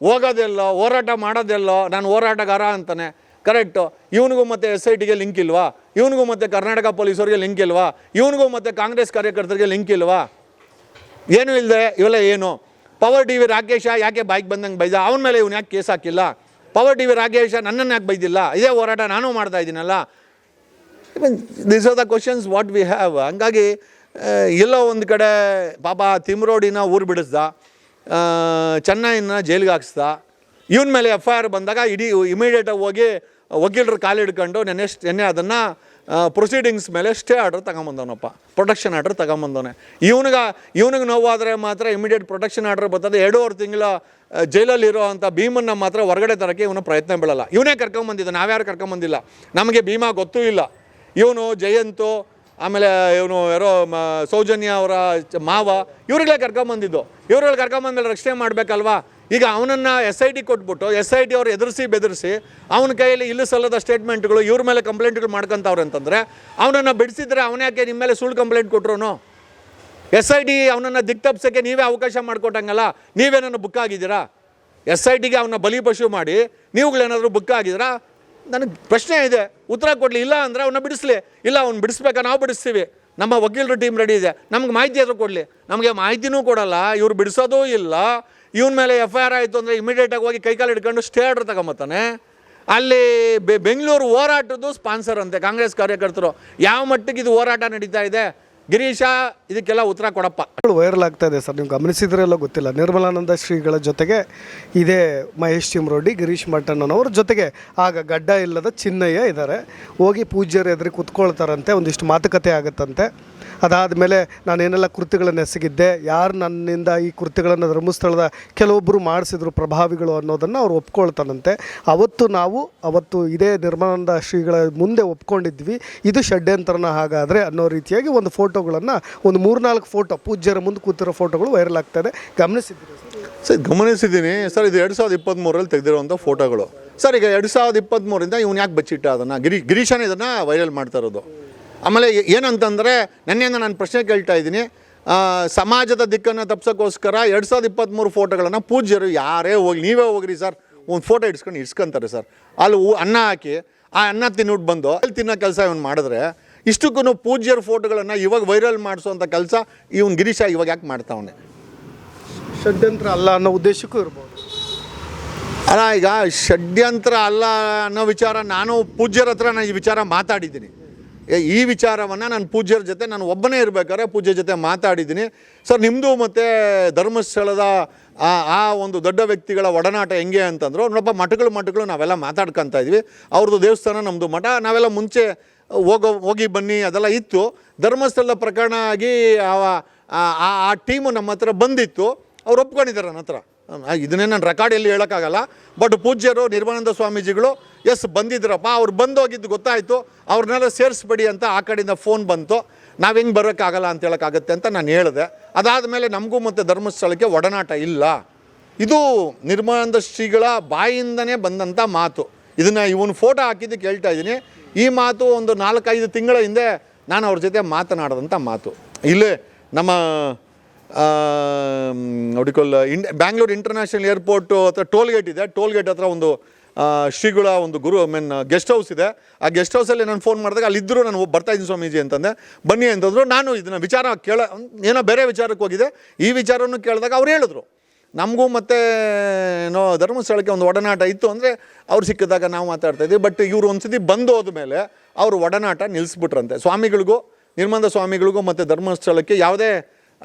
Speaker 2: ಹೋಗೋದೆಲ್ಲೋ, ಹೋರಾಟ ಮಾಡೋದೆಲ್ಲೋ, ನಾನು ಹೋರಾಟಗಾರ ಅಂತಾನೆ. ಕರೆಕ್ಟು. ಇವನಿಗೂ ಮತ್ತು ಎಸ್ ಐ ಟಿಗೆ ಲಿಂಕ್ ಇಲ್ವಾ? ಇವನಿಗೂ ಮತ್ತು ಕರ್ನಾಟಕ ಪೊಲೀಸರಿಗೆ ಲಿಂಕ್ ಇಲ್ವಾ? ಇವನಿಗೂ ಮತ್ತು ಕಾಂಗ್ರೆಸ್ ಕಾರ್ಯಕರ್ತರಿಗೆ ಲಿಂಕ್ ಇಲ್ವಾ? ಏನೂ ಇಲ್ಲದೆ ಇವೆಲ್ಲ ಏನು? ಪವರ್ ಟಿ ವಿ ರಾಕೇಶ ಯಾಕೆ ಬೈಕ್ ಬಂದಂಗೆ ಬೈದ? ಅವನ ಮೇಲೆ ಇವನು ಯಾಕೆ ಕೇಸ್ ಹಾಕಿಲ್ಲ? ಪವರ್ ಟಿ ವಿ ರಾಕೇಶ ನನ್ನನ್ನು ಯಾಕೆ ಬೈದಿಲ್ಲ? ಇದೇ ಹೋರಾಟ ನಾನು ಮಾಡ್ತಾ ಇದ್ದೀನಲ್ಲ? This are the questions what we have ಹಂಗಾಗಿ ಎಲ್ಲೋ ಒಂದು ಕಡೆ ಪಾಪ ತಿಮ್ರೋಡಿನ ಊರು ಬಿಡಿಸ್ದ ಚೆನ್ನೈನ ಜೈಲಿಗೆ ಹಾಕ್ಸ್ದ. ಇವನ ಮೇಲೆ ಎಫ್ ಐ ಆರ್ ಬಂದಾಗ ಇಡೀ ಇಮಿಡಿಯೇಟಾಗಿ ಹೋಗಿ ವಕೀಲರು ಕಾಲಿಡ್ಕೊಂಡು ನೆನ್ನೆ ನೆನ್ನೆ ಅದನ್ನು ಪ್ರೊಸೀಡಿಂಗ್ಸ್ ಮೇಲೆ ಸ್ಟೇ ಆರ್ಡ್ರ್ ತಗೊಂಬಂದವನಪ್ಪ. ಪ್ರೊಟೆಕ್ಷನ್ ಆರ್ಡ್ರ್ ತಗೊಂಬಂದವನೆ. ಇವನಿಗೆ ಇವನಿಗೆ ನೋವಾದರೆ ಮಾತ್ರ ಇಮಿಡಿಯೇಟ್ ಪ್ರೊಟೆಕ್ಷನ್ ಆರ್ಡ್ರ್ ಬರ್ತದೆ. ಎರಡೂವರೆ ತಿಂಗಳ ಜೈಲಲ್ಲಿರೋ ಅಂಥ ಭೀಮನ್ನ ಮಾತ್ರ ಹೊರಗಡೆ ತರೋಕ್ಕೆ ಇವನು ಪ್ರಯತ್ನ ಬೀಳಲ್ಲ. ಇವನೇ ಕರ್ಕೊಂಬಂದಿದ್ದ. ನಾವ್ಯಾರು ಕರ್ಕೊಂಬಂದಿಲ್ಲ. ನಮಗೆ ಭೀಮಾ ಗೊತ್ತೂ ಇಲ್ಲ. ಇವನು ಜಯಂತು, ಆಮೇಲೆ ಇವನು ಯಾರೋ ಸೌಜನ್ಯ ಅವರ ಮಾವ ಇವ್ರಿಗಳೇ ಕರ್ಕೊಂಬಂದಿದ್ದು. ಇವ್ರುಗಳು ಕರ್ಕೊಂಬಂದ್ಮೇಲೆ ರಕ್ಷಣೆ ಮಾಡಬೇಕಲ್ವಾ? ಈಗ ಅವನನ್ನು ಎಸ್ ಐ ಟಿ ಕೊಟ್ಬಿಟ್ಟು ಎಸ್ ಐ ಟಿ ಅವ್ರು ಎದುರಿಸಿ ಬೆದರಿಸಿ, ಅವನ ಕೈಯಲ್ಲಿ ಇಲ್ಲಿ ಸಲ್ಲದ ಸ್ಟೇಟ್ಮೆಂಟ್ಗಳು ಇವ್ರ ಮೇಲೆ ಕಂಪ್ಲೇಂಟ್ಗಳು ಮಾಡ್ಕೊಂತವ್ರೆ ಅಂತಂದರೆ, ಅವನನ್ನು ಬಿಡಿಸಿದ್ರೆ ಅವನ್ಯಾಕೆ ನಿಮ್ಮ ಮೇಲೆ ಸುಳ್ಳು ಕಂಪ್ಲೇಂಟ್ ಕೊಟ್ರು ಎಸ್ ಐ ಟಿ ಅವನನ್ನು ದಿಕ್ತಪ್ಸೋಕ್ಕೆ ನೀವೇ ಅವಕಾಶ ಮಾಡಿಕೊಟ್ಟಂಗಲ್ಲ ನೀವೇನನ್ನು ಬುಕ್ ಆಗಿದ್ದೀರಾ? ಎಸ್ ಐ ಟಿಗೆ ಅವನ್ನ ಬಲಿಪಶು ಮಾಡಿ, ನೀವುಗಳೇನಾದರೂ ಬುಕ್ ಆಗಿದ್ದೀರಾ? ನನಗೆ ಪ್ರಶ್ನೆ ಇದೆ. ಉತ್ತರ ಕೊಡಲಿ, ಇಲ್ಲ ಅಂದರೆ ಅವನ್ನ ಬಿಡಿಸ್ಲಿ. ಇಲ್ಲ, ಅವ್ನು ಬಿಡಿಸ್ಬೇಕಾ? ನಾವು ಬಿಡಿಸ್ತೀವಿ. ನಮ್ಮ ವಕೀಲರು ಟೀಮ್ ರೆಡಿ ಇದೆ. ನಮ್ಗೆ ಮಾಹಿತಿ ಆದರೂ ಕೊಡಲಿ. ನಮಗೆ ಮಾಹಿತಿನೂ ಕೊಡಲ್ಲ. ಇವ್ರು ಬಿಡಿಸೋದೂ ಇಲ್ಲ. ಇವನ ಮೇಲೆ ಎಫ್ ಐ ಆರ್ ಆಯಿತು ಅಂದರೆ ಇಮಿಡಿಯೇಟಾಗಿ ಹೋಗಿ ಕೈಕಾಲು ಹಿಡ್ಕೊಂಡು ಸ್ಟೇ ಆರ್ಡ್ರ್ ತಗೊಂಬತ್ತಾನೆ. ಅಲ್ಲಿ ಬೆಂಗಳೂರು ಹೋರಾಟದ್ದು ಸ್ಪಾನ್ಸರ್ ಅಂತೆ ಕಾಂಗ್ರೆಸ್ ಕಾರ್ಯಕರ್ತರು. ಯಾವ ಮಟ್ಟಿಗೆ ಇದು ಹೋರಾಟ ನಡೀತಾ ಇದೆ? ಗಿರೀಶ, ಇದಕ್ಕೆಲ್ಲ ಉತ್ತರ ಕೊಡಪ್ಪ.
Speaker 1: ವೈರಲ್ ಆಗ್ತಾ ಇದೆ ಸರ್, ನೀವು ಗಮನಿಸಿದ್ರೆಲ್ಲ ಗೊತ್ತಿಲ್ಲ. ನಿರ್ಮಲಾನಂದ ಶ್ರೀಗಳ ಜೊತೆಗೆ ಇದೇ ಮಹೇಶ್ ಚಿಮ್ರೋಡಿ, ಗಿರೀಶ್ ಮಟ್ಟಣ್ಣನವ್ರ ಜೊತೆಗೆ ಆಗ ಗಡ್ಡ ಇಲ್ಲದ ಚಿನ್ನಯ್ಯ ಇದ್ದಾರೆ. ಹೋಗಿ ಪೂಜ್ಯರು ಎದುರು ಕುತ್ಕೊಳ್ತಾರಂತೆ, ಒಂದಿಷ್ಟು ಮಾತುಕತೆ ಆಗುತ್ತಂತೆ. ಅದಾದಮೇಲೆ ನಾನೇನೆಲ್ಲ ಕೃತಿಗಳನ್ನು ಎಸಗಿದ್ದೆ, ಯಾರು ನನ್ನಿಂದ ಈ ಕೃತಿಗಳನ್ನು ಧರ್ಮಸ್ಥಳದ ಕೆಲವೊಬ್ಬರು ಮಾಡಿಸಿದ್ರು ಪ್ರಭಾವಿಗಳು ಅನ್ನೋದನ್ನು ಅವ್ರು ಒಪ್ಕೊಳ್ತಾನಂತೆ. ಅವತ್ತು ನಾವು, ಅವತ್ತು ಇದೇ ನಿರ್ಮಲಾನಂದ ಶ್ರೀಗಳ ಮುಂದೆ ಒಪ್ಕೊಂಡಿದ್ವಿ, ಇದು ಷಡ್ಯಂತ್ರನ ಹಾಗಾದರೆ ಅನ್ನೋ ರೀತಿಯಾಗಿ ಒಂದು ಫೋಟೋಗಳನ್ನು, ಒಂದು ಮೂರ್ನಾಲ್ಕು ಫೋಟೋ, ಪೂಜ್ಯರ ಮುಂದೆ ಕೂತಿರೋ ಫೋಟೋಗಳು ವೈರಲ್ ಆಗ್ತಾ ಇದೆ. ಗಮನಿಸಿದ್ದೀರಿ ಸರ್?
Speaker 2: ಸರ್, ಗಮನಿಸಿದ್ದೀನಿ. ಸರ್, ಇದು ಎರಡು ಸಾವಿರದ ಇಪ್ಪತ್ತ್ಮೂರಲ್ಲಿ ತೆಗೆದಿರುವಂಥ ಫೋಟೋಗಳು. ಸರ್, ಈಗ ಎರಡು ಸಾವಿರದ ಇಪ್ಪತ್ತ್ಮೂರಿಂದ ಇವನು ಯಾಕೆ ಬಚ್ಚಿಟ್ಟ ಅದನ್ನು? ಗಿರಿ, ಗಿರೀಶನೇ ಇದನ್ನು ವೈರಲ್ ಮಾಡ್ತಾ ಇರೋದು. ಆಮೇಲೆ ಏನಂತಂದರೆ ನೆನ್ನೆಯಿಂದ ನಾನು ಪ್ರಶ್ನೆ ಕೇಳ್ತಾ ಇದ್ದೀನಿ. ಸಮಾಜದ ದಿಕ್ಕನ್ನು ತಪ್ಸೋಕ್ಕೋಸ್ಕರ ಎರಡು ಸಾವಿರದ ಇಪ್ಪತ್ತ್ಮೂರು ಫೋಟೋಗಳನ್ನು ಪೂಜ್ಯರು ಯಾರೇ ಹೋಗಿ ನೀವೇ ಹೋಗ್ರಿ ಸರ್. ಒಂದು ಫೋಟೋ ಇಡ್ಸ್ಕೊಂಡು ಇಡ್ಸ್ಕೊಂತಾರೆ ಸರ್. ಅಲ್ಲಿ ಅನ್ನ ಹಾಕಿ ಆ ಅನ್ನ ತಿನ್ನುಟ್ಟು ಬಂದು ಅಲ್ಲಿ ತಿನ್ನೋ ಕೆಲಸ ಇವ್ನು ಮಾಡಿದ್ರೆ ಇಷ್ಟಕ್ಕೂ ಪೂಜ್ಯರ ಫೋಟೋಗಳನ್ನು ಇವಾಗ ವೈರಲ್ ಮಾಡಿಸೋವಂಥ ಕೆಲಸ ಇವನು ಗಿರೀಶ ಇವಾಗ ಯಾಕೆ ಮಾಡ್ತಾವನೆ?
Speaker 1: ಷಡ್ಯಂತ್ರ ಅಲ್ಲ ಅನ್ನೋ ಉದ್ದೇಶಕ್ಕೂ ಇರ್ಬೋದು.
Speaker 2: ಅಲ್ಲ ಈಗ ಷಡ್ಯಂತ್ರ ಅಲ್ಲ ಅನ್ನೋ ವಿಚಾರ ನಾನು ಪೂಜ್ಯರ ಹತ್ರ ನಾನು ಈ ವಿಚಾರ ಮಾತಾಡಿದ್ದೀನಿ. ಈ ವಿಚಾರವನ್ನು ನಾನು ಪೂಜ್ಯರ ಜೊತೆ, ನಾನು ಒಬ್ಬನೇ ಇರಬೇಕಾದ್ರೆ ಪೂಜ್ಯ ಜೊತೆ ಮಾತಾಡಿದ್ದೀನಿ. ಸರ್ ನಿಮ್ಮದು ಮತ್ತು ಧರ್ಮಸ್ಥಳದ ಆ ಒಂದು ದೊಡ್ಡ ವ್ಯಕ್ತಿಗಳ ಒಡನಾಟ ಹೆಂಗೆ ಅಂತಂದ್ರು, ನೋಡಪ್ಪ, ಮಠಗಳು ಮಠಗಳು ನಾವೆಲ್ಲ ಮಾತಾಡ್ಕೊತಾ ಇದ್ವಿ. ಅವ್ರದ್ದು ದೇವಸ್ಥಾನ ನಮ್ಮದು ಮಠ, ನಾವೆಲ್ಲ ಮುಂಚೆ ಹೋಗೋ, ಹೋಗಿ ಬನ್ನಿ, ಅದೆಲ್ಲ ಇತ್ತು. ಧರ್ಮಸ್ಥಳದ ಪ್ರಕರಣ ಆಗಿ ಆ- ಟೀಮು ನಮ್ಮ ಹತ್ರ ಬಂದಿತ್ತು. ಅವ್ರು ಒಪ್ಕೊಂಡಿದ್ದಾರೆ ನನ್ನ ಹತ್ರ. ಇದನ್ನೇ ನಾನು ರೆಕಾರ್ಡ್ ಎಲ್ಲಿ ಹೇಳೋಕ್ಕಾಗಲ್ಲ. ಬಟ್ ಪೂಜ್ಯರು ನಿರ್ಮಾನಂದ ಸ್ವಾಮೀಜಿಗಳು ಎಸ್ ಬಂದಿದ್ರಪ್ಪ, ಅವ್ರು ಬಂದೋಗಿದ್ದು ಗೊತ್ತಾಯಿತು. ಅವ್ರನ್ನೆಲ್ಲ ಸೇರಿಸ್ಬೇಡಿ ಅಂತ ಆ ಕಡೆಯಿಂದ ಫೋನ್ ಬಂತು.
Speaker 3: ನಾವು ಹೆಂಗೆ ಬರೋಕ್ಕಾಗಲ್ಲ ಅಂತ ಹೇಳೋಕ್ಕಾಗತ್ತೆ ಅಂತ ನಾನು ಹೇಳಿದೆ. ಅದಾದ ಮೇಲೆ ನಮಗೂ ಮತ್ತು ಧರ್ಮಸ್ಥಳಕ್ಕೆ ಒಡನಾಟ ಇಲ್ಲ. ಇದು ನಿರ್ಮಾನಂದ ಶ್ರೀಗಳ ಬಾಯಿಂದನೇ ಬಂದಂಥ ಮಾತು. ಇದನ್ನು ಇವನು ಫೋಟೋ ಹಾಕಿದ್ದಕ್ಕೆ ಹೇಳ್ತಾ ಇದ್ದೀನಿ. ಈ ಮಾತು ಒಂದು ನಾಲ್ಕೈದು ತಿಂಗಳ ಹಿಂದೆ ನಾನು ಅವ್ರ ಜೊತೆ ಮಾತನಾಡಿದಂಥ ಮಾತು. ಇಲ್ಲೇ ನಮ್ಮ ನೋಡಿಕೊಳ್ಳ ಇನ್ ಬ್ಯಾಂಗ್ಳೂರು ಇಂಟರ್ನ್ಯಾಷನಲ್ ಏರ್ಪೋರ್ಟು ಹತ್ರ ಟೋಲ್ ಗೇಟ್ ಇದೆ. ಟೋಲ್ ಗೇಟ್ ಹತ್ರ ಒಂದು ಶ್ರೀಗಳ ಒಂದು ಗುರು ಮೀನ್ ಗೆಸ್ಟ್ ಹೌಸ್ ಇದೆ. ಆ ಗೆಸ್ಟ್ ಹೌಸಲ್ಲಿ ನಾನು ಫೋನ್ ಮಾಡಿದಾಗ ಅಲ್ಲಿದ್ದರು ನಾನು ಬರ್ತಾ ಇದ್ದೀನಿ ಸ್ವಾಮೀಜಿ ಅಂತಂದೆ. ಬನ್ನಿ ಅಂತಂದ್ರು ನಾನು ಇದನ್ನು ವಿಚಾರ ಕೇಳ, ಏನೋ ಬೇರೆ ವಿಚಾರಕ್ಕೆ ಹೋಗಿದೆ. ಈ ವಿಚಾರವನ್ನು ಕೇಳಿದಾಗ ಅವ್ರು ಹೇಳಿದ್ರು. ನಮಗೂ ಮತ್ತೆ, ಏನೋ ಧರ್ಮಸ್ಥಳಕ್ಕೆ ಒಂದು ಒಡನಾಟ ಇತ್ತು ಅಂದರೆ ಅವ್ರು ಸಿಕ್ಕಿದಾಗ ನಾವು ಮಾತಾಡ್ತಾ ಇದ್ವಿ. ಬಟ್ ಇವರು ಒಂದು ಸತಿ ಬಂದು ಹೋದ್ಮೇಲೆ ಅವರು ಒಡನಾಟ ನಿಲ್ಲಿಸ್ಬಿಟ್ರಂತೆ ಸ್ವಾಮಿಗಳಿಗೂ, ನಿರ್ಮಂದ ಸ್ವಾಮಿಗಳಿಗೂ ಮತ್ತು ಧರ್ಮಸ್ಥಳಕ್ಕೆ ಯಾವುದೇ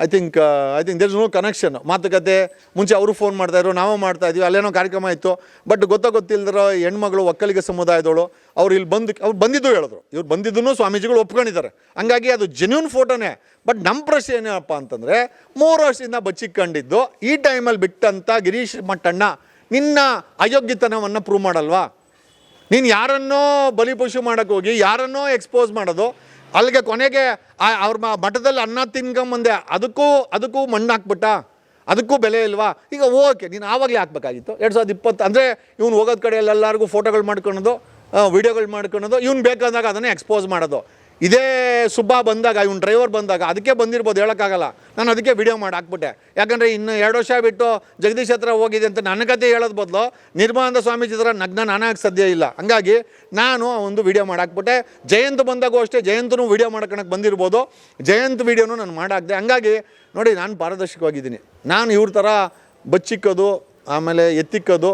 Speaker 3: I think I think there is no connection ಮಾತುಕತೆ, ಮುಂಚೆ ಅವರು ಫೋನ್ ಮಾಡ್ತಾಯಿದ್ರು ನಾವು ಮಾಡ್ತಾ ಇದ್ವಿ, ಅಲ್ಲೇನೋ ಕಾರ್ಯಕ್ರಮ ಇತ್ತು. ಬಟ್ ಗೊತ್ತೋ ಗೊತ್ತಿಲ್ಲದಿರೋ ಹೆಣ್ಮಗಳು ಒಕ್ಕಲಿಗ ಸಮುದಾಯದವಳು, ಅವ್ರು ಇಲ್ಲಿ ಬಂದು, ಅವ್ರು ಬಂದಿದ್ದು ಹೇಳಿದ್ರು. ಇವ್ರು ಬಂದಿದ್ದನ್ನು ಸ್ವಾಮೀಜಿಗಳು ಒಪ್ಕೊಂಡಿದ್ದಾರೆ. ಹಂಗಾಗಿ ಅದು ಜೆನ್ಯೂನ್ ಫೋಟೋನೇ ಬಟ್ ನಮ್ಮ ಪ್ರಶ್ನೆ ಏನಪ್ಪ ಅಂತಂದರೆ, ಮೂರು ವರ್ಷದಿಂದ ಬಚ್ಚಿಕೊಂಡಿದ್ದು, ಈ ಟೈಮಲ್ಲಿ ಬಿಟ್ಟಂಥ ಗಿರೀಶ್ ಮಟ್ಟಣ್ಣ, ನಿನ್ನ ಅಯೋಗ್ಯತನವನ್ನು ಪ್ರೂವ್ ಮಾಡಲ್ವಾ? ನೀನು ಯಾರನ್ನೋ ಬಲಿಪಶು ಮಾಡೋಕ್ಕೋಗಿ ಯಾರನ್ನೋ ಎಕ್ಸ್ಪೋಸ್ ಮಾಡೋದು ಅಲ್ಲಿಗೆ ಕೊನೆಗೆ ಅವ್ರ ಮಠದಲ್ಲಿ ಅನ್ನ ತಿನ್ಕೊಂಬಂದೆ ಅದಕ್ಕೂ ಅದಕ್ಕೂ ಮಣ್ಣು ಹಾಕ್ಬಿಟ್ಟ ಅದಕ್ಕೂ ಬೆಲೆ ಇಲ್ವಾ? ಈಗ ಓಕೆ, ನೀನು ಆವಾಗಲೇ ಹಾಕ್ಬೇಕಾಗಿತ್ತು. ಎರಡು ಸಾವಿರದ ಇಪ್ಪತ್ತು ಅಂದರೆ ಇವ್ನು ಹೋಗೋದ ಎಲ್ಲರಿಗೂ ಫೋಟೋಗಳು ಮಾಡ್ಕೊಳೋದು ವೀಡಿಯೋಗಳು ಮಾಡ್ಕೊಳೋದು, ಇವ್ನು ಬೇಕಾದಾಗ ಅದನ್ನೇ ಎಕ್ಸ್ಪೋಸ್ ಮಾಡೋದು. ಇದೇ ಸುಬ್ಬ ಬಂದಾಗ, ಇವ್ನು ಡ್ರೈವರ್ ಬಂದಾಗ, ಅದಕ್ಕೆ ಬಂದಿರ್ಬೋದು, ಹೇಳೋಕ್ಕಾಗಲ್ಲ. ನಾನು ಅದಕ್ಕೆ ವಿಡಿಯೋ ಮಾಡಿ ಹಾಕ್ಬಿಟ್ಟೆ. ಯಾಕಂದರೆ ಇನ್ನು ಎರಡು ವರ್ಷ ಬಿಟ್ಟು ಜಗದೀಶ್ ಹತ್ರ ಹೋಗಿದೆ ಅಂತ ನನ್ನ ಕತೆ ಹೇಳೋದು ಬದಲು ನಿರ್ಮಾನಂದ ಸ್ವಾಮೀಜಿ ಹತ್ರ ನಗ್ನ ನಾನಾಗ ಸಾಧ್ಯ ಇಲ್ಲ. ಹಂಗಾಗಿ ನಾನು ಒಂದು ವಿಡಿಯೋ ಮಾಡಿ ಹಾಕ್ಬಿಟ್ಟೆ. ಜಯಂತ್ ಬಂದಾಗೂ ಅಷ್ಟೇ, ಜಯಂತನು ವಿಡಿಯೋ ಮಾಡ್ಕೊಳಕ್ಕೆ ಬಂದಿರ್ಬೋದು. ಜಯಂತ್ ವಿಡಿಯೋನು ನಾನು ಮಾಡಾಕ್ದೆ ಹಂಗಾಗಿ ನೋಡಿ, ನಾನು ಪಾರದರ್ಶಕವಾಗಿದ್ದೀನಿ. ನಾನು ಇವ್ರ ಥರ ಬಚ್ಚಿಕ್ಕೋದು, ಆಮೇಲೆ ಎತ್ತಿಕ್ಕೋದು,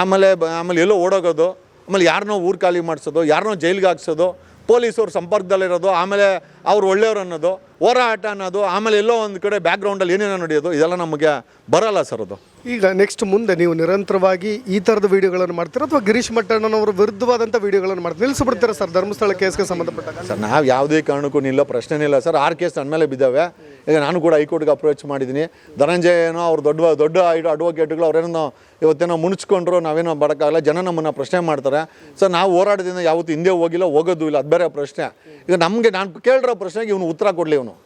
Speaker 3: ಆಮೇಲೆ ಆಮೇಲೆ ಎಲ್ಲೋ ಓಡೋಗೋದು, ಆಮೇಲೆ ಯಾರನ್ನೋ ಊರು ಖಾಲಿ ಮಾಡಿಸೋದು, ಯಾರನ್ನೋ ಜೈಲಿಗೆ ಹಾಕ್ಸೋದು ಪೊಲೀಸವ್ರ ಸಂಪರ್ಕದಲ್ಲಿರೋದು ಆಮೇಲೆ ಅವ್ರು ಒಳ್ಳೆಯವ್ರು ಅನ್ನೋದು ಹೋರಾಟ ಅನ್ನೋದು ಆಮೇಲೆ ಎಲ್ಲೋ ಒಂದು ಕಡೆ ಬ್ಯಾಕ್ಗ್ರೌಂಡಲ್ಲಿ ಏನೇನೋ ನಡೆಯೋದು ಇದೆಲ್ಲ ನಮಗೆ ಬರಲ್ಲ ಸರ್ ಅದು.
Speaker 1: ಈಗ ನೆಕ್ಸ್ಟ್ ಮುಂದೆ ನೀವು ನಿರಂತರವಾಗಿ ಈ ಥರದ ವಿಡಿಯೋಗಳನ್ನು ಮಾಡ್ತೀರಾ? ಅಥವಾ ಗಿರೀಶ್ ಮಟ್ಟಣ್ಣನವರ ವಿರುದ್ಧವಾದಂಥ ವಿಡಿಯೋಗಳನ್ನು ಮಾಡ್ತೀರಾ? ನಿಲ್ಲಿಸ್ಬಿಡ್ತೀರಾ ಸರ್ ಧರ್ಮಸ್ಥಳ ಕೇಸ್ಗೆ ಸಂಬಂಧಪಟ್ಟ
Speaker 2: ಸರ್ ನಾವು ಯಾವುದೇ ಕಾರಣಕ್ಕೂ ನಿಲ್ಲ ಪ್ರಶ್ನೆನೇ ಇಲ್ಲ ಸರ್. ಆರು ಕೇಸ್ ನನ್ನ ಮೇಲೆ ಬಿದ್ದಾವೆ. ಈಗ ನಾನು ಕೂಡ ಹೈಕೋರ್ಟ್ಗೆ ಅಪ್ರೋಚ್ ಮಾಡಿದ್ದೀನಿ. ಧನಂಜಯ ಏನೋ ಅವ್ರು ದೊಡ್ಡ ದೊಡ್ಡ ಅಡ್ವೊಕೇಟ್ಗಳು ಅವ್ರೇನೋ ಇವತ್ತೇನೋ ಮುಣಿಸ್ಕೊಂಡ್ರು ನಾವೇನೋ ಬರೋಕ್ಕಾಗಲ್ಲ ಜನ ನಮ್ಮನ್ನು ಪ್ರಶ್ನೆ ಮಾಡ್ತಾರೆ. ಸರ್ ನಾವು ಹೋರಾಟದಿಂದ ಯಾವತ್ತೂ ಹಿಂದೆ ಹೋಗಿಲ್ಲ, ಹೋಗೋದು ಇಲ್ಲ, ಅದು ಬೇರೆ ಪ್ರಶ್ನೆ. ಈಗ ನಮಗೆ ನಾನು ಕೇಳಿರೋ ಪ್ರಶ್ನೆಗೆ ಇವನು ಉತ್ತರ ಕೊಡಲಿ ಇವನು.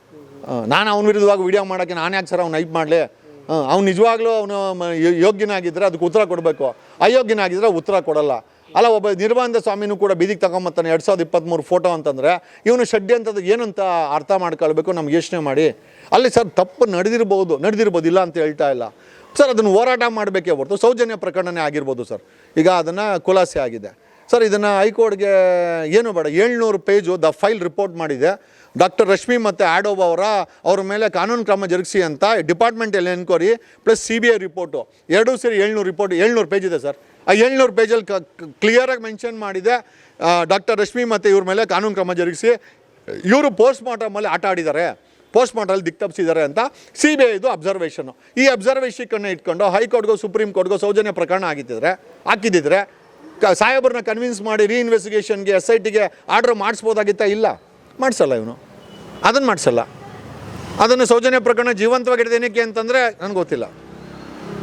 Speaker 2: ನಾನು ಅವ್ನ ವಿರುದ್ಧವಾಗಿ ವಿಡಿಯೋ ಮಾಡೋಕ್ಕೆ ನಾನು ಯಾಕೆ ಸರ್ ಅವ್ನು ಐಪ್ ಮಾಡಲಿ? ಅವ್ನು ನಿಜವಾಗ್ಲೂ ಅವನು ಯೋಗ್ಯನಾಗಿದ್ದರೆ ಅದಕ್ಕೆ ಉತ್ತರ ಕೊಡಬೇಕು. ಅಯೋಗ್ಯನಾಗಿದ್ದರೆ ಉತ್ತರ ಕೊಡಲ್ಲ. ಅಲ್ಲ, ಒಬ್ಬ ನಿರ್ಬಂಧ ಸ್ವಾಮಿನೂ ಕೂಡ ಬೀದಿಗೆ ತಗೊಂಬತ್ತಾನೆ, ಎರಡು ಸಾವಿರದ ಇಪ್ಪತ್ತ್ಮೂರು ಫೋಟೋ ಅಂತಂದರೆ, ಇವನು ಷಡ್ಯ ಅಂತದ್ದು ಏನಂತ ಅರ್ಥ ಮಾಡ್ಕೊಳ್ಬೇಕು ನಮ್ಗೆ ಯೋಚನೆ ಮಾಡಿ. ಅಲ್ಲಿ ಸರ್, ತಪ್ಪು ನಡೆದಿರ್ಬೋದು ನಡೆದಿರ್ಬೋದು ಇಲ್ಲ ಅಂತ ಹೇಳ್ತಾ ಇಲ್ಲ. ಸರ್, ಅದನ್ನು ಹೋರಾಟ ಮಾಡಬೇಕೇ ಹೊರತು ಸೌಜನ್ಯ ಪ್ರಕರಣನೇ ಆಗಿರ್ಬೋದು ಸರ್. ಈಗ ಅದನ್ನು ಖುಲಾಸೆ ಆಗಿದೆ. ಸರ್, ಇದನ್ನು ಹೈಕೋರ್ಟ್ಗೆ ಏನು ಬೇಡ, ಏಳ್ನೂರು ಪೇಜು ದ ಫೈಲ್ ರಿಪೋರ್ಟ್ ಮಾಡಿದೆ. ಡಾಕ್ಟರ್ ರಶ್ಮಿ ಮತ್ತು ಆಡೋಬ್ ಅವರ, ಅವ್ರ ಮೇಲೆ ಕಾನೂನು ಕ್ರಮ ಜರುಗಿಸಿ ಅಂತ ಡಿಪಾರ್ಟ್ಮೆಂಟಲ್ಲಿ enquiry plus C B I report. ಎರಡೂ ಸೇರಿ ಏಳ್ನೂರು ರಿಪೋರ್ಟ್, ಏಳ್ನೂರು ಪೇಜ್ ಇದೆ ಸರ್. ಆ ಏಳ್ನೂರು ಪೇಜಲ್ಲಿ ಕ್ಲಿಯರಾಗಿ ಮೆನ್ಷನ್ ಮಾಡಿದೆ. ಡಾಕ್ಟರ್ ರಶ್ಮಿ ಮತ್ತು ಇವ್ರ ಮೇಲೆ ಕಾನೂನು ಕ್ರಮ ಜರುಗಿಸಿ, ಇವರು ಪೋಸ್ಟ್ ಮಾರ್ಟಮಲ್ಲಿ ಆಟ ಆಡಿದ್ದಾರೆ. ಪೋಸ್ಟ್ ಮಾರ್ಟಮಲ್ಲಿ ದಿಕ್ ತಪ್ಪಿಸಿದ್ದಾರೆ ಅಂತ ಸಿ ಬಿ ಐದು ಅಬ್ಸರ್ವೇಷನ್ನು ಈ ಅಬ್ಸರ್ವೇಷನ್ ಇಟ್ಕೊಂಡು ಹೈಕೋರ್ಟ್ಗೋ, ಸುಪ್ರೀಂ ಕೋರ್ಟ್ಗೋ ಸೌಜನ್ಯ ಪ್ರಕರಣ ಆಗಿದ್ದರೆ ಹಾಕಿದ್ದಿದ್ರೆ, ಕ, ಸಾಹೇಬ್ರನ್ನ ಕನ್ವಿನ್ಸ್ ಮಾಡಿ ರೀಇನ್ವೆಸ್ಟಿಗೇಷನ್ಗೆ ಎಸ್ ಐ ಟಿಗೆ ಆರ್ಡ್ರ್ ಮಾಡಿಸ್ಬೋದಾಗಿತ್ತ? ಇಲ್ಲ. ಮಾಡಿಸಲ್ಲ ಇವನು. ಅದನ್ನು ಮಾಡಿಸಲ್ಲ. ಅದನ್ನು ಸೌಜನ್ಯ ಪ್ರಕರಣ ಜೀವಂತವಾಗಿಡ್ದೇನಕ್ಕೆ ಅಂತಂದರೆ ನನಗೆ ಗೊತ್ತಿಲ್ಲ.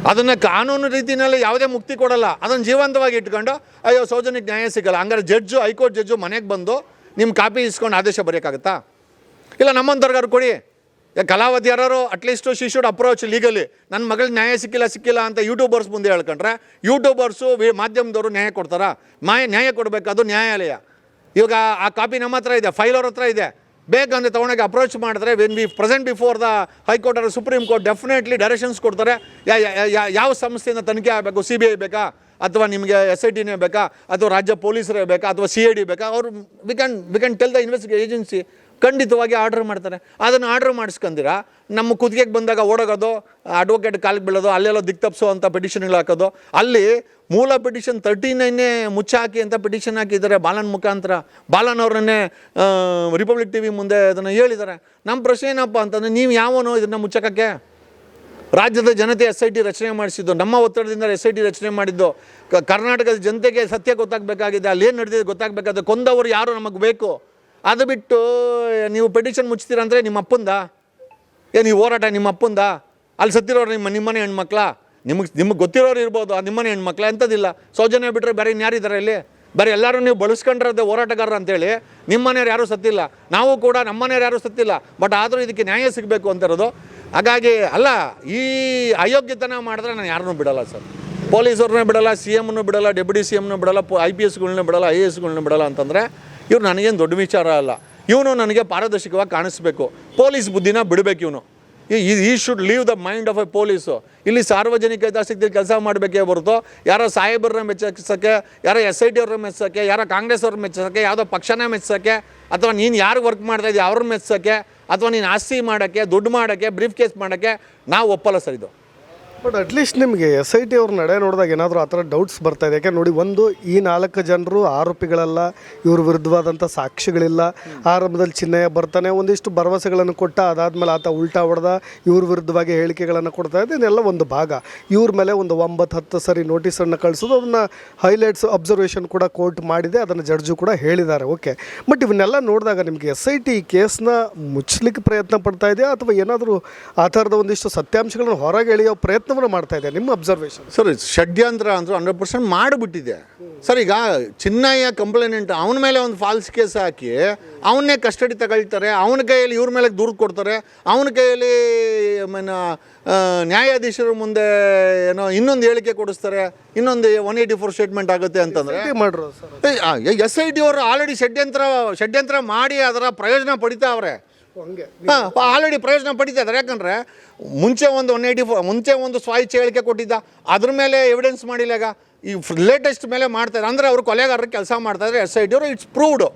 Speaker 2: ಅದನ್ನು ಕಾನೂನು ರೀತಿಯಲ್ಲಿ ಯಾವುದೇ ಮುಕ್ತಿ ಕೊಡಲ್ಲ. ಅದನ್ನು ಜೀವಂತವಾಗಿ ಇಟ್ಕೊಂಡು, ಅಯ್ಯೋ ಸೌಜನ್ಯಕ್ಕೆ ನ್ಯಾಯ ಸಿಗಲ್ಲ. ಹಂಗಾರೆ ಜಡ್ಜು, ಹೈಕೋರ್ಟ್ ಜಡ್ಜು ಮನೆಗೆ ಬಂದು ನಿಮ್ಮ ಕಾಪಿ ಇಸ್ಕೊಂಡು ಆದೇಶ ಬರೆಯೋಕ್ಕಾಗತ್ತಾ? ಇಲ್ಲ ನಮ್ಮಂಥವ್ರಿಗಾರು ಕೊಡಿ. ಕಲಾವತಿ ಯಾರು at least she should approach legally ನನ್ನ ಮಗಳು ನ್ಯಾಯ ಸಿಕ್ಕಿಲ್ಲ ಸಿಕ್ಕಿಲ್ಲ ಅಂತ ಯೂಟ್ಯೂಬರ್ಸ್ ಮುಂದೆ ಹೇಳ್ಕೊಂಡ್ರೆ ಯೂಟ್ಯೂಬರ್ಸು ಮಾಧ್ಯಮದವರು ನ್ಯಾಯ ಕೊಡ್ತಾರಾ? ಮಾಯ ನ್ಯಾಯ ಕೊಡಬೇಕಾದು ನ್ಯಾಯಾಲಯ. ಇವಾಗ ಆ ಕಾಪಿ ನಮ್ಮ ಹತ್ರ ಇದೆ ಫೈಲ್ ಅವ್ರ ಹತ್ರ ಇದೆ. ಬೇಕಂದ್ರೆ ತೊಗೊಂಡೋಗಿ ಅಪ್ರೋಚ್ ಮಾಡಿದ್ರೆ when we present before the high court or supreme court definitely directions ಕೊಡ್ತಾರೆ. ಯಾವ ಸಂಸ್ಥೆಯಿಂದ ತನಿಖೆ ಆಗಬೇಕು ಸಿ ಬಿ ಐ ಬೇಕಾ? ಅಥವಾ ನಿಮಗೆ ಎಸ್ ಐ ಟಿನೇ ಬೇಕಾ? ಅಥವಾ ರಾಜ್ಯ ಪೊಲೀಸರೇ ಬೇಕಾ? ಅಥವಾ ಸಿ ಐ ಡಿ ಬೇಕಾ? ಅವರು we can we can tell the investigation agency ಖಂಡಿತವಾಗಿ ಆರ್ಡರ್ ಮಾಡ್ತಾರೆ. ಅದನ್ನು ಆರ್ಡರ್ ಮಾಡಿಸ್ಕೊಂಡಿರ ನಮ್ಮ ಕುತ್ತಿಗೆಗೆ ಬಂದಾಗ ಓಡೋಗೋದು ಅಡ್ವೊಕೇಟ್ ಕಾಲಿಗೆ ಬೀಳೋದು, ಅಲ್ಲೆಲ್ಲ ದಿಕ್ ತಪ್ಪಿಸೋ ಅಂತ ಪಿಟಿಷನ್ಗಳು ಹಾಕೋದು. ಅಲ್ಲಿ ಮೂಲ ಪಿಟಿಷನ್ ತರ್ಟಿ ನೈನೇ ಮುಚ್ಚಾಕಿ ಅಂತ ಪಿಟಿಷನ್ ಹಾಕಿದ್ದಾರೆ ಬಾಲನ್ ಮುಖಾಂತರ. ಬಾಲನ್ ಅವರನ್ನೇ ರಿಪಬ್ಲಿಕ್ ಟಿ ವಿ ಮುಂದೆ ಅದನ್ನು ಹೇಳಿದ್ದಾರೆ. ನಮ್ಮ ಪ್ರಶ್ನೆ ಏನಪ್ಪ ಅಂತಂದರೆ, ನೀವು ಯಾವನೋ ಇದನ್ನು ಮುಚ್ಚಕ್ಕೆ ರಾಜ್ಯದ ಜನತೆ ಎಸ್ ಐ ಟಿ ರಚನೆ ಮಾಡಿಸಿದ್ದು, ನಮ್ಮ ಒತ್ತಡದಿಂದ ಎಸ್ ಐ ಟಿ ರಚನೆ ಮಾಡಿದ್ದು ಕರ್ನಾಟಕದ ಜನತೆಗೆ ಸತ್ಯ ಗೊತ್ತಾಗಬೇಕಾಗಿದೆ, ಅಲ್ಲಿ ಏನು ನಡೆದಿದೆ ಗೊತ್ತಾಗಬೇಕಾದ್ರೆ ಕೊಂದವರು ಯಾರು ನಮಗೆ ಬೇಕು? ಅದು ಬಿಟ್ಟು ನೀವು ಪೆಟಿಷನ್ ಮುಚ್ತೀರ ಅಂದರೆ ನಿಮ್ಮ ಅಪ್ಪಂದ. ಏ, ನೀವು ಹೋರಾಟ ನಿಮ್ಮ ಅಪ್ಪಂದ. ಅಲ್ಲಿ ಸತ್ತಿರೋರು ನಿಮ್ಮ, ನಿಮ್ಮನೆ ಹೆಣ್ಮಕ್ಳ. ನಿಮಗೆ ನಿಮಗೆ ಗೊತ್ತಿರೋರು ಇರ್ಬೋದು, ಆ ನಿಮ್ಮನೆ ಹೆಣ್ಮಕ್ಳ ಎಂಥದ್ದಿಲ್ಲ ಸೌಜನ್ಯ ಬಿಟ್ಟರೆ ಬೇರೆ ಇನ್ಯಾರಿದ್ದಾರೆ ಇಲ್ಲಿ?
Speaker 3: ಬೇರೆ ಎಲ್ಲರೂ ನೀವು ಬಳಸ್ಕೊಂಡಿರೋದೇ ಹೋರಾಟಗಾರರು ಅಂತೇಳಿ ನಿಮ್ಮ ಮನೆಯವ್ರು ಯಾರೂ ಸತ್ತಿಲ್ಲ. ನಾವು ಕೂಡ ನಮ್ಮ ಮನೆಯವ್ರು ಯಾರೂ ಸತ್ತಿಲ್ಲ. ಬಟ್ ಆದರೂ ಇದಕ್ಕೆ ನ್ಯಾಯ ಸಿಗಬೇಕು ಅಂತ ಇರೋದು. ಹಾಗಾಗಿ, ಅಲ್ಲ, ಈ ಅಯೋಗ್ಯತನ ಮಾಡಿದ್ರೆ ನಾನು ಯಾರನ್ನೂ ಬಿಡಲ್ಲ ಸರ್. ಪೊಲೀಸವ್ರನ್ನ ಬಿಡಲ್ಲ, ಸಿ ಎಮ್ನು ಬಿಡಲ್ಲ, ಡೆಪ್ಯೂಟಿ ಸಿ ಎಮ್ನು ಬಿಡಲ್ಲ ಐ ಪಿ ಎಸ್ಗಳ್ನ ಬಿಡಲ್ಲ ಐ ಎ ಎಸ್ಗಳ್ನ ಬಿಡಲ್ಲ ಅಂತಂದರೆ ಇವ್ರು ನನಗೇನು ದೊಡ್ಡ ವಿಚಾರ ಅಲ್ಲ. ಇವನು ನನಗೆ ಪಾರದರ್ಶಕವಾಗಿ ಕಾಣಿಸ್ಬೇಕು. ಪೊಲೀಸ್ ಬುದ್ಧಿನ ಬಿಡಬೇಕು ಇವನು. He should leave the mind of a police ಇಲ್ಲಿ ಸಾರ್ವಜನಿಕ ಹಿತಾಸಕ್ತಿಯಲ್ಲಿ ಕೆಲಸ ಮಾಡಬೇಕೇ ಹೊರತು ಯಾರೋ ಸಾಹೇಬರನ್ನ ಮೆಚ್ಚಿಸೋಕ್ಕೆ, ಯಾರೋ ಎಸ್ ಐ ಟಿ ಅವ್ರನ್ನ ಮೆಚ್ಚಿಸೋಕ್ಕೆ, ಯಾರೋ ಕಾಂಗ್ರೆಸ್ ಅವ್ರನ್ನ ಮೆಚ್ಚಿಸೋಕ್ಕೆ, ಯಾವುದೋ ಪಕ್ಷನೇ ಮೆಚ್ಚಿಸೋಕ್ಕೆ, ಅಥವಾ ನೀನು ಯಾರು ವರ್ಕ್ ಮಾಡ್ತಾ ಇದೆಯಾ ಅವ್ರನ್ನ ಮೆಚ್ಚಿಸೋಕ್ಕೆ, ಅಥವಾ ನೀನು ಆಸ್ತಿ ಮಾಡೋಕ್ಕೆ, ದುಡ್ಡು ಮಾಡೋಕ್ಕೆ ಬ್ರೀಫ್ ಕೇಸ್ ಮಾಡೋಕ್ಕೆ, ನಾವು ಒಪ್ಪಲ್ಲ ಸರ್ ಇದು.
Speaker 1: ಬಟ್ ಅಟ್ಲೀಸ್ಟ್ ನಿಮಗೆ ಎಸ್ ಐ ಟಿ ಅವ್ರ ನಡೆ ನೋಡಿದಾಗ ಏನಾದರೂ ಆ ಥರ ಡೌಟ್ಸ್ ಬರ್ತಾ ಇದೆ. ಯಾಕೆ ನೋಡಿ, ಒಂದು ಈ ನಾಲ್ಕು ಜನರು ಆರೋಪಿಗಳಲ್ಲ, ಇವ್ರ ವಿರುದ್ಧವಾದಂಥ ಸಾಕ್ಷಿಗಳಿಲ್ಲ. ಆರಂಭದಲ್ಲಿ ಚಿನ್ನಯ್ಯ ಬರ್ತಾನೆ, ಒಂದಿಷ್ಟು ಭರವಸೆಗಳನ್ನು ಕೊಟ್ಟ, ಅದಾದಮೇಲೆ ಆತ ಉಲ್ಟಾ ಹೊಡೆದ, ಇವ್ರ ವಿರುದ್ಧವಾಗಿ ಹೇಳಿಕೆಗಳನ್ನು ಕೊಡ್ತಾ ಇದೆ. ಇದೆಲ್ಲ ಒಂದು ಭಾಗ. ಇವ್ರ ಮೇಲೆ ಒಂದು ಒಂಬತ್ತು, ಹತ್ತು ಸರಿ ನೋಟಿಸನ್ನು ಕಳಿಸೋದು, ಅದನ್ನು ಹೈಲೈಟ್ಸ್ ಅಬ್ಸರ್ವೇಷನ್ ಕೂಡ ಕೋರ್ಟ್ ಮಾಡಿದೆ, ಅದನ್ನು ಜಡ್ಜು ಕೂಡ ಹೇಳಿದ್ದಾರೆ. ಓಕೆ ಬಟ್ ಇವನ್ನೆಲ್ಲ ನೋಡಿದಾಗ ನಿಮಗೆ ಎಸ್ ಐ ಟಿ ಕೇಸ್ನ ಮುಚ್ಚಲಿಕ್ಕೆ ಪ್ರಯತ್ನ ಪಡ್ತಾ ಇದೆಯಾ? ಅಥವಾ ಏನಾದರೂ ಆ ಥರದ ಒಂದಿಷ್ಟು ಸತ್ಯಾಂಶಗಳನ್ನು ಹೊರಗೆ ಎಳೆಯೋ ಪ್ರಯತ್ನವನ್ನು ಮಾಡ್ತಾ ಇದೆ ನಿಮ್ಮ ಅಬ್ಸರ್ವೇಷನ್
Speaker 2: ಸರ್ ಷಡ್ಯಂತ್ರ ಅಂದ್ರೆ ಹಂಡ್ರೆಡ್ ಪರ್ಸೆಂಟ್ ಮಾಡಿಬಿಟ್ಟಿದೆ. ಸರ್ ಈಗ ಚಿನ್ನಯ್ಯ ಕಂಪ್ಲೇನೆಂಟ್ ಅವನ ಮೇಲೆ ಒಂದು ಫಾಲ್ಸ್ ಕೇಸ್ ಹಾಕಿ ಅವನ್ನೇ ಕಸ್ಟಡಿ ತಗೊಳ್ತಾರೆ ಅವನ ಕೈಯಲ್ಲಿ ಇವ್ರ ಮೇಲೆ ದೂರು ಕೊಡ್ತಾರೆ ಅವನ ಕೈಯಲ್ಲಿ ಮೀನ್ ನ್ಯಾಯಾಧೀಶರ ಮುಂದೆ ಏನೋ ಇನ್ನೊಂದು ಹೇಳಿಕೆ ಕೊಡಿಸ್ತಾರೆ ಇನ್ನೊಂದು ಒನ್ ಏಯ್ಟಿ ಫೋರ್ ಸ್ಟೇಟ್ಮೆಂಟ್ ಆಗುತ್ತೆ ಅಂತಂದರೆ. ಎಸ್ ಐ ಟಿ ಅವರು ಆಲ್ರೆಡಿ ಷಡ್ಯಂತ್ರ ಷಡ್ಯಂತ್ರ ಮಾಡಿ ಅದರ ಪ್ರಯೋಜನ ಪಡಿತಾವ್ರೆ
Speaker 1: ಹಂಗೆ
Speaker 2: ಹಾಂ ಆಲ್ರೆಡಿ ಪ್ರಯೋಜನ ಪಡಿತಾ ಇದ್ದಾರೆ. ಯಾಕಂದರೆ ಮುಂಚೆ ಒಂದು ಒನ್ ಏಯ್ಟಿ ಫೋರ್ ಮುಂಚೆ ಒಂದು ಸ್ವಾಯಿಚ್ಛೆ ಹೇಳಿಕೆ ಕೊಟ್ಟಿದ್ದ. ಅದ್ರ ಮೇಲೆ ಎವಿಡೆನ್ಸ್ ಮಾಡಿಲ್ಲ ಈಗ. ಈ ಲೇಟೆಸ್ಟ್ ಮೇಲೆ ಮಾಡ್ತಾರೆ ಅಂದರೆ ಅವರು ಕೊಲೆಗಾರರು ಕೆಲಸ ಮಾಡ್ತಾಯಿದ್ರೆ ಎಸ್ ಐ ಟಿ ಅವರು ಇಟ್ಸ್ ಪ್ರೂವ್ಡು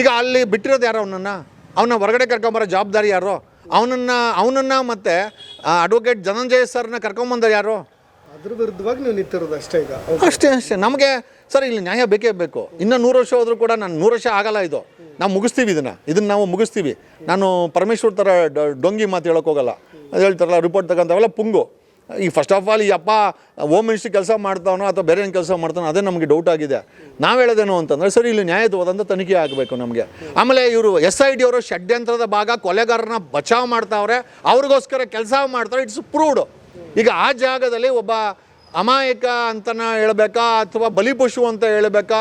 Speaker 2: ಈಗ ಅಲ್ಲಿ ಬಿಟ್ಟಿರೋದು ಯಾರು ಅವನನ್ನು? ಅವನ ಹೊರಗಡೆ ಕರ್ಕೊಂಬರೋ ಜವಾಬ್ದಾರಿ ಯಾರು? ಅವನನ್ನು ಅವನನ್ನು ಮತ್ತು ಅಡ್ವೊಕೇಟ್ ಧನಂಜಯ ಸರ್ನ ಕರ್ಕೊಂಬಂದ ಯಾರು?
Speaker 1: ಅದ್ರ ವಿರುದ್ಧವಾಗಿ ನೀವು ನಿಂತಿರೋದು ಅಷ್ಟೇ ಈಗ.
Speaker 2: ಅಷ್ಟೇ ಅಷ್ಟೇ. ನಮಗೆ ಸರ್ ಇಲ್ಲಿ ನ್ಯಾಯ ಬೇಕೇ ಬೇಕು. ಇನ್ನೂ ನೂರು ವರ್ಷ ಹೋದರೂ ಕೂಡ ನಾನು ನೂರು ವರ್ಷ ಆಗಲ್ಲ ಇದು. ನಾವು ಮುಗಿಸ್ತೀವಿ ಇದನ್ನು. ಇದನ್ನು ನಾವು ಮುಗಿಸ್ತೀವಿ. ನಾನು ಪರಮೇಶ್ವರ್ ಥರ ಡೊಂಗಿ ಮಾತು ಹೇಳೋಕೆ ಹೋಗಲ್ಲ. ಅದು ಹೇಳ್ತಾರಲ್ಲ ರಿಪೋರ್ಟ್ ತಗೊಂತವಲ್ಲ ಪುಂಗು. ಈ ಫಸ್ಟ್ ಆಫ್ ಆಲ್ ಈ ಅಪ್ಪ ಹೋಮ್ ಮಿನಿಸ್ಟ್ರಿ ಕೆಲಸ ಮಾಡ್ತಾವನೋ ಅಥವಾ ಬೇರೆ ಏನು ಕೆಲಸ ಮಾಡ್ತಾನೋ ಅದೇ ನಮಗೆ ಡೌಟ್ ಆಗಿದೆ. ನಾವು ಹೇಳೋದೇನು ಅಂತಂದರೆ, ಸರಿ, ಇಲ್ಲಿ ನ್ಯಾಯಯುತವಾದಂಥ ತನಿಖೆ ಆಗಬೇಕು ನಮಗೆ. ಆಮೇಲೆ ಇವರು ಎಸ್ ಐ ಡಿ ಅವರು ಷಡ್ಯಂತ್ರದ ಭಾಗ ಕೊಲೆಗಾರನ ಬಚಾವ್ ಮಾಡ್ತಾವ್ರೆ, ಅವ್ರಿಗೋಸ್ಕರ ಕೆಲಸ ಮಾಡ್ತಾರೆ ಇಟ್ಸ್ ಪ್ರೂವ್ಡ್ ಈಗ ಆ ಜಾಗದಲ್ಲಿ ಒಬ್ಬ ಅಮಾಯಕ ಅಂತನ ಹೇಳಬೇಕಾ, ಅಥವಾ ಬಲಿಪಶು ಅಂತ ಹೇಳ್ಬೇಕಾ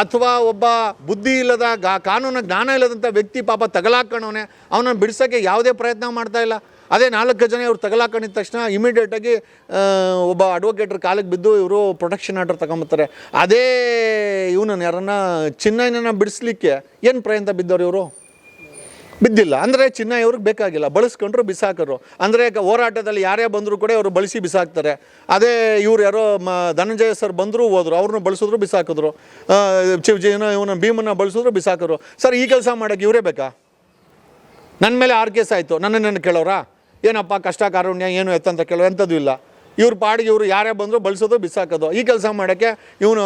Speaker 2: ಅಥವಾ ಒಬ್ಬ ಬುದ್ಧಿ ಇಲ್ಲದ ಗಾ, ಕಾನೂನು ಜ್ಞಾನ ಇಲ್ಲದಂಥ ವ್ಯಕ್ತಿ ಪಾಪ ತಗಲಾಕಣವನೆ, ಅವನನ್ನು ಬಿಡಿಸೋಕ್ಕೆ ಯಾವುದೇ ಪ್ರಯತ್ನ ಮಾಡ್ತಾ ಇಲ್ಲ. ಅದೇ ನಾಲ್ಕು ಜನ ಇವರು ತಗಲಾಕೊಂಡಿದ ತಕ್ಷಣ ಇಮಿಡಿಯೇಟಾಗಿ ಒಬ್ಬ ಅಡ್ವೊಕೇಟ್ರ್ ಕಾಲಿಗೆ ಬಿದ್ದು ಇವರು ಪ್ರೊಟೆಕ್ಷನ್ ಆರ್ಡರ್ ತಗೊಂಬತ್ತಾರೆ. ಅದೇ ಇವನನ್ನು ಯಾರನ್ನ ಚಿನ್ನಯ್ಯನ ಬಿಡಿಸ್ಲಿಕ್ಕೆ ಏನು ಪ್ರಯತ್ನ ಬಿದ್ದವ್ರು ಇವರು? ಬಿದ್ದಿಲ್ಲ. ಅಂದರೆ ಚಿನ್ನ ಇವ್ರಿಗೆ ಬೇಕಾಗಿಲ್ಲ. ಬಳಸ್ಕೊಂಡ್ರು ಬಿಸಾಕರು. ಅಂದರೆ ಹೋರಾಟದಲ್ಲಿ ಯಾರೇ ಬಂದರೂ ಕೂಡ ಇವರು ಬಳಸಿ ಬಿಸಾಕ್ತಾರೆ. ಅದೇ ಇವ್ರು ಯಾರೋ ಮ, ಧನಂಜಯ ಸರ್ ಬಂದರೂ ಹೋದರು, ಅವ್ರನ್ನ ಬಳಸಿದ್ರು ಬಿಸಾಕಿದ್ರು. ಚಿವಜಿನ ಇವನ ಭೀಮನ್ನ ಬಳಸಿದ್ರು ಬಿಸಾಕರು ಸರ್, ಈ ಕೆಲಸ ಮಾಡೋಕ್ಕೆ ಇವರೇ ಬೇಕಾ? ನನ್ನ ಮೇಲೆ ಆರು ಕೇಸ್ ಆಯಿತು. ನನ್ನನ್ನು ಕೇಳೋರಾ? ಏನಪ್ಪ, ಕಷ್ಟ, ಕಾರುಣ್ಯ, ಏನು ಎತ್ತಂತ ಕೇಳೋ ಎಂಥದ್ದು ಇಲ್ಲ. ಇವ್ರ ಪಾಡಿಗೆ ಇವರು ಯಾರೇ ಬಂದರೂ ಬಳಸೋದು, ಬಿಸಾಕೋದು. ಈ ಕೆಲಸ ಮಾಡೋಕ್ಕೆ ಇವನು,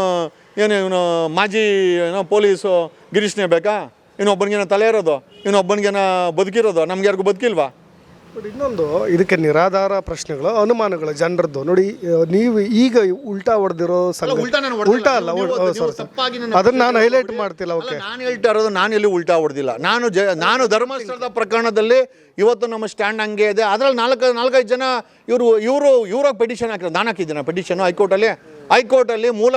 Speaker 2: ಏನು ಇವನು ಮಾಜಿ, ಏನೋ ಪೊಲೀಸು ಗಿರೀಶ್ನೇ ಬೇಕಾ? ಇನ್ನೊಬ್ಬನಿಗೇನೋ ತಲೆ ಇರೋದು ಇನ್ನೊಬ್ಬನಿಗೇನ ಬದುಕಿರೋದು ನಮ್ಗೆ ಯಾರಿಗೂ ಬದುಕಿಲ್ವಾ?
Speaker 1: ಬಟ್ ಇನ್ನೊಂದು ಇದಕ್ಕೆ ನಿರಾಧಾರ ಪ್ರಶ್ನೆಗಳು ಅನುಮಾನಗಳು ಜನರದ್ದು. ನೋಡಿ ನೀವು ಈಗ ಉಲ್ಟಾ ಹೊಡೆದಿರೋ ಸಂಗತಿ
Speaker 2: ಉಲ್ಟಾ ನಾನು ಹೊಡ್ದಿಲ್ಲ.
Speaker 1: ಉಲ್ಟಾ ಅಲ್ಲ
Speaker 2: ನೀವು-
Speaker 1: ಉಲ್- sorry, sorry.
Speaker 2: ತಪ್ಪಾಗಿ ನನ್ನ
Speaker 1: ಅದನ್ನ ನಾನು ಹೈಲೈಟ್ ಮಾಡ್ತಿಲ್ಲ ಓಕೆ
Speaker 2: ನಾನು ಹೇಳ್ತಾ ಇರೋದು ನಾನು ಎಲ್ಲಿ ಉಲ್ಟಾ ಹೊಡೆದಿಲ್ಲ. ನಾನು ಜ ನಾನು ಧರ್ಮಸ್ಥಳದ ಪ್ರಕರಣದಲ್ಲಿ ಇವತ್ತು ನಮ್ಮ ಸ್ಟ್ಯಾಂಡ್ ಹಂಗೆ ಇದೆ. ಅದರಲ್ಲಿ ನಾಲ್ಕು ನಾಲ್ಕೈದು ಜನ ಇವರು ಇವರು ಇವ್ರಾಗ ಪೆಟಿಷನ್ ಹಾಕಿದ್ರು ನಾನು ಹಾಕಿದ್ದೀನಿ ಪೆಟಿಷನ್ ಹೈಕೋರ್ಟಲ್ಲಿ. ಹೈಕೋರ್ಟಲ್ಲಿ ಮೂಲ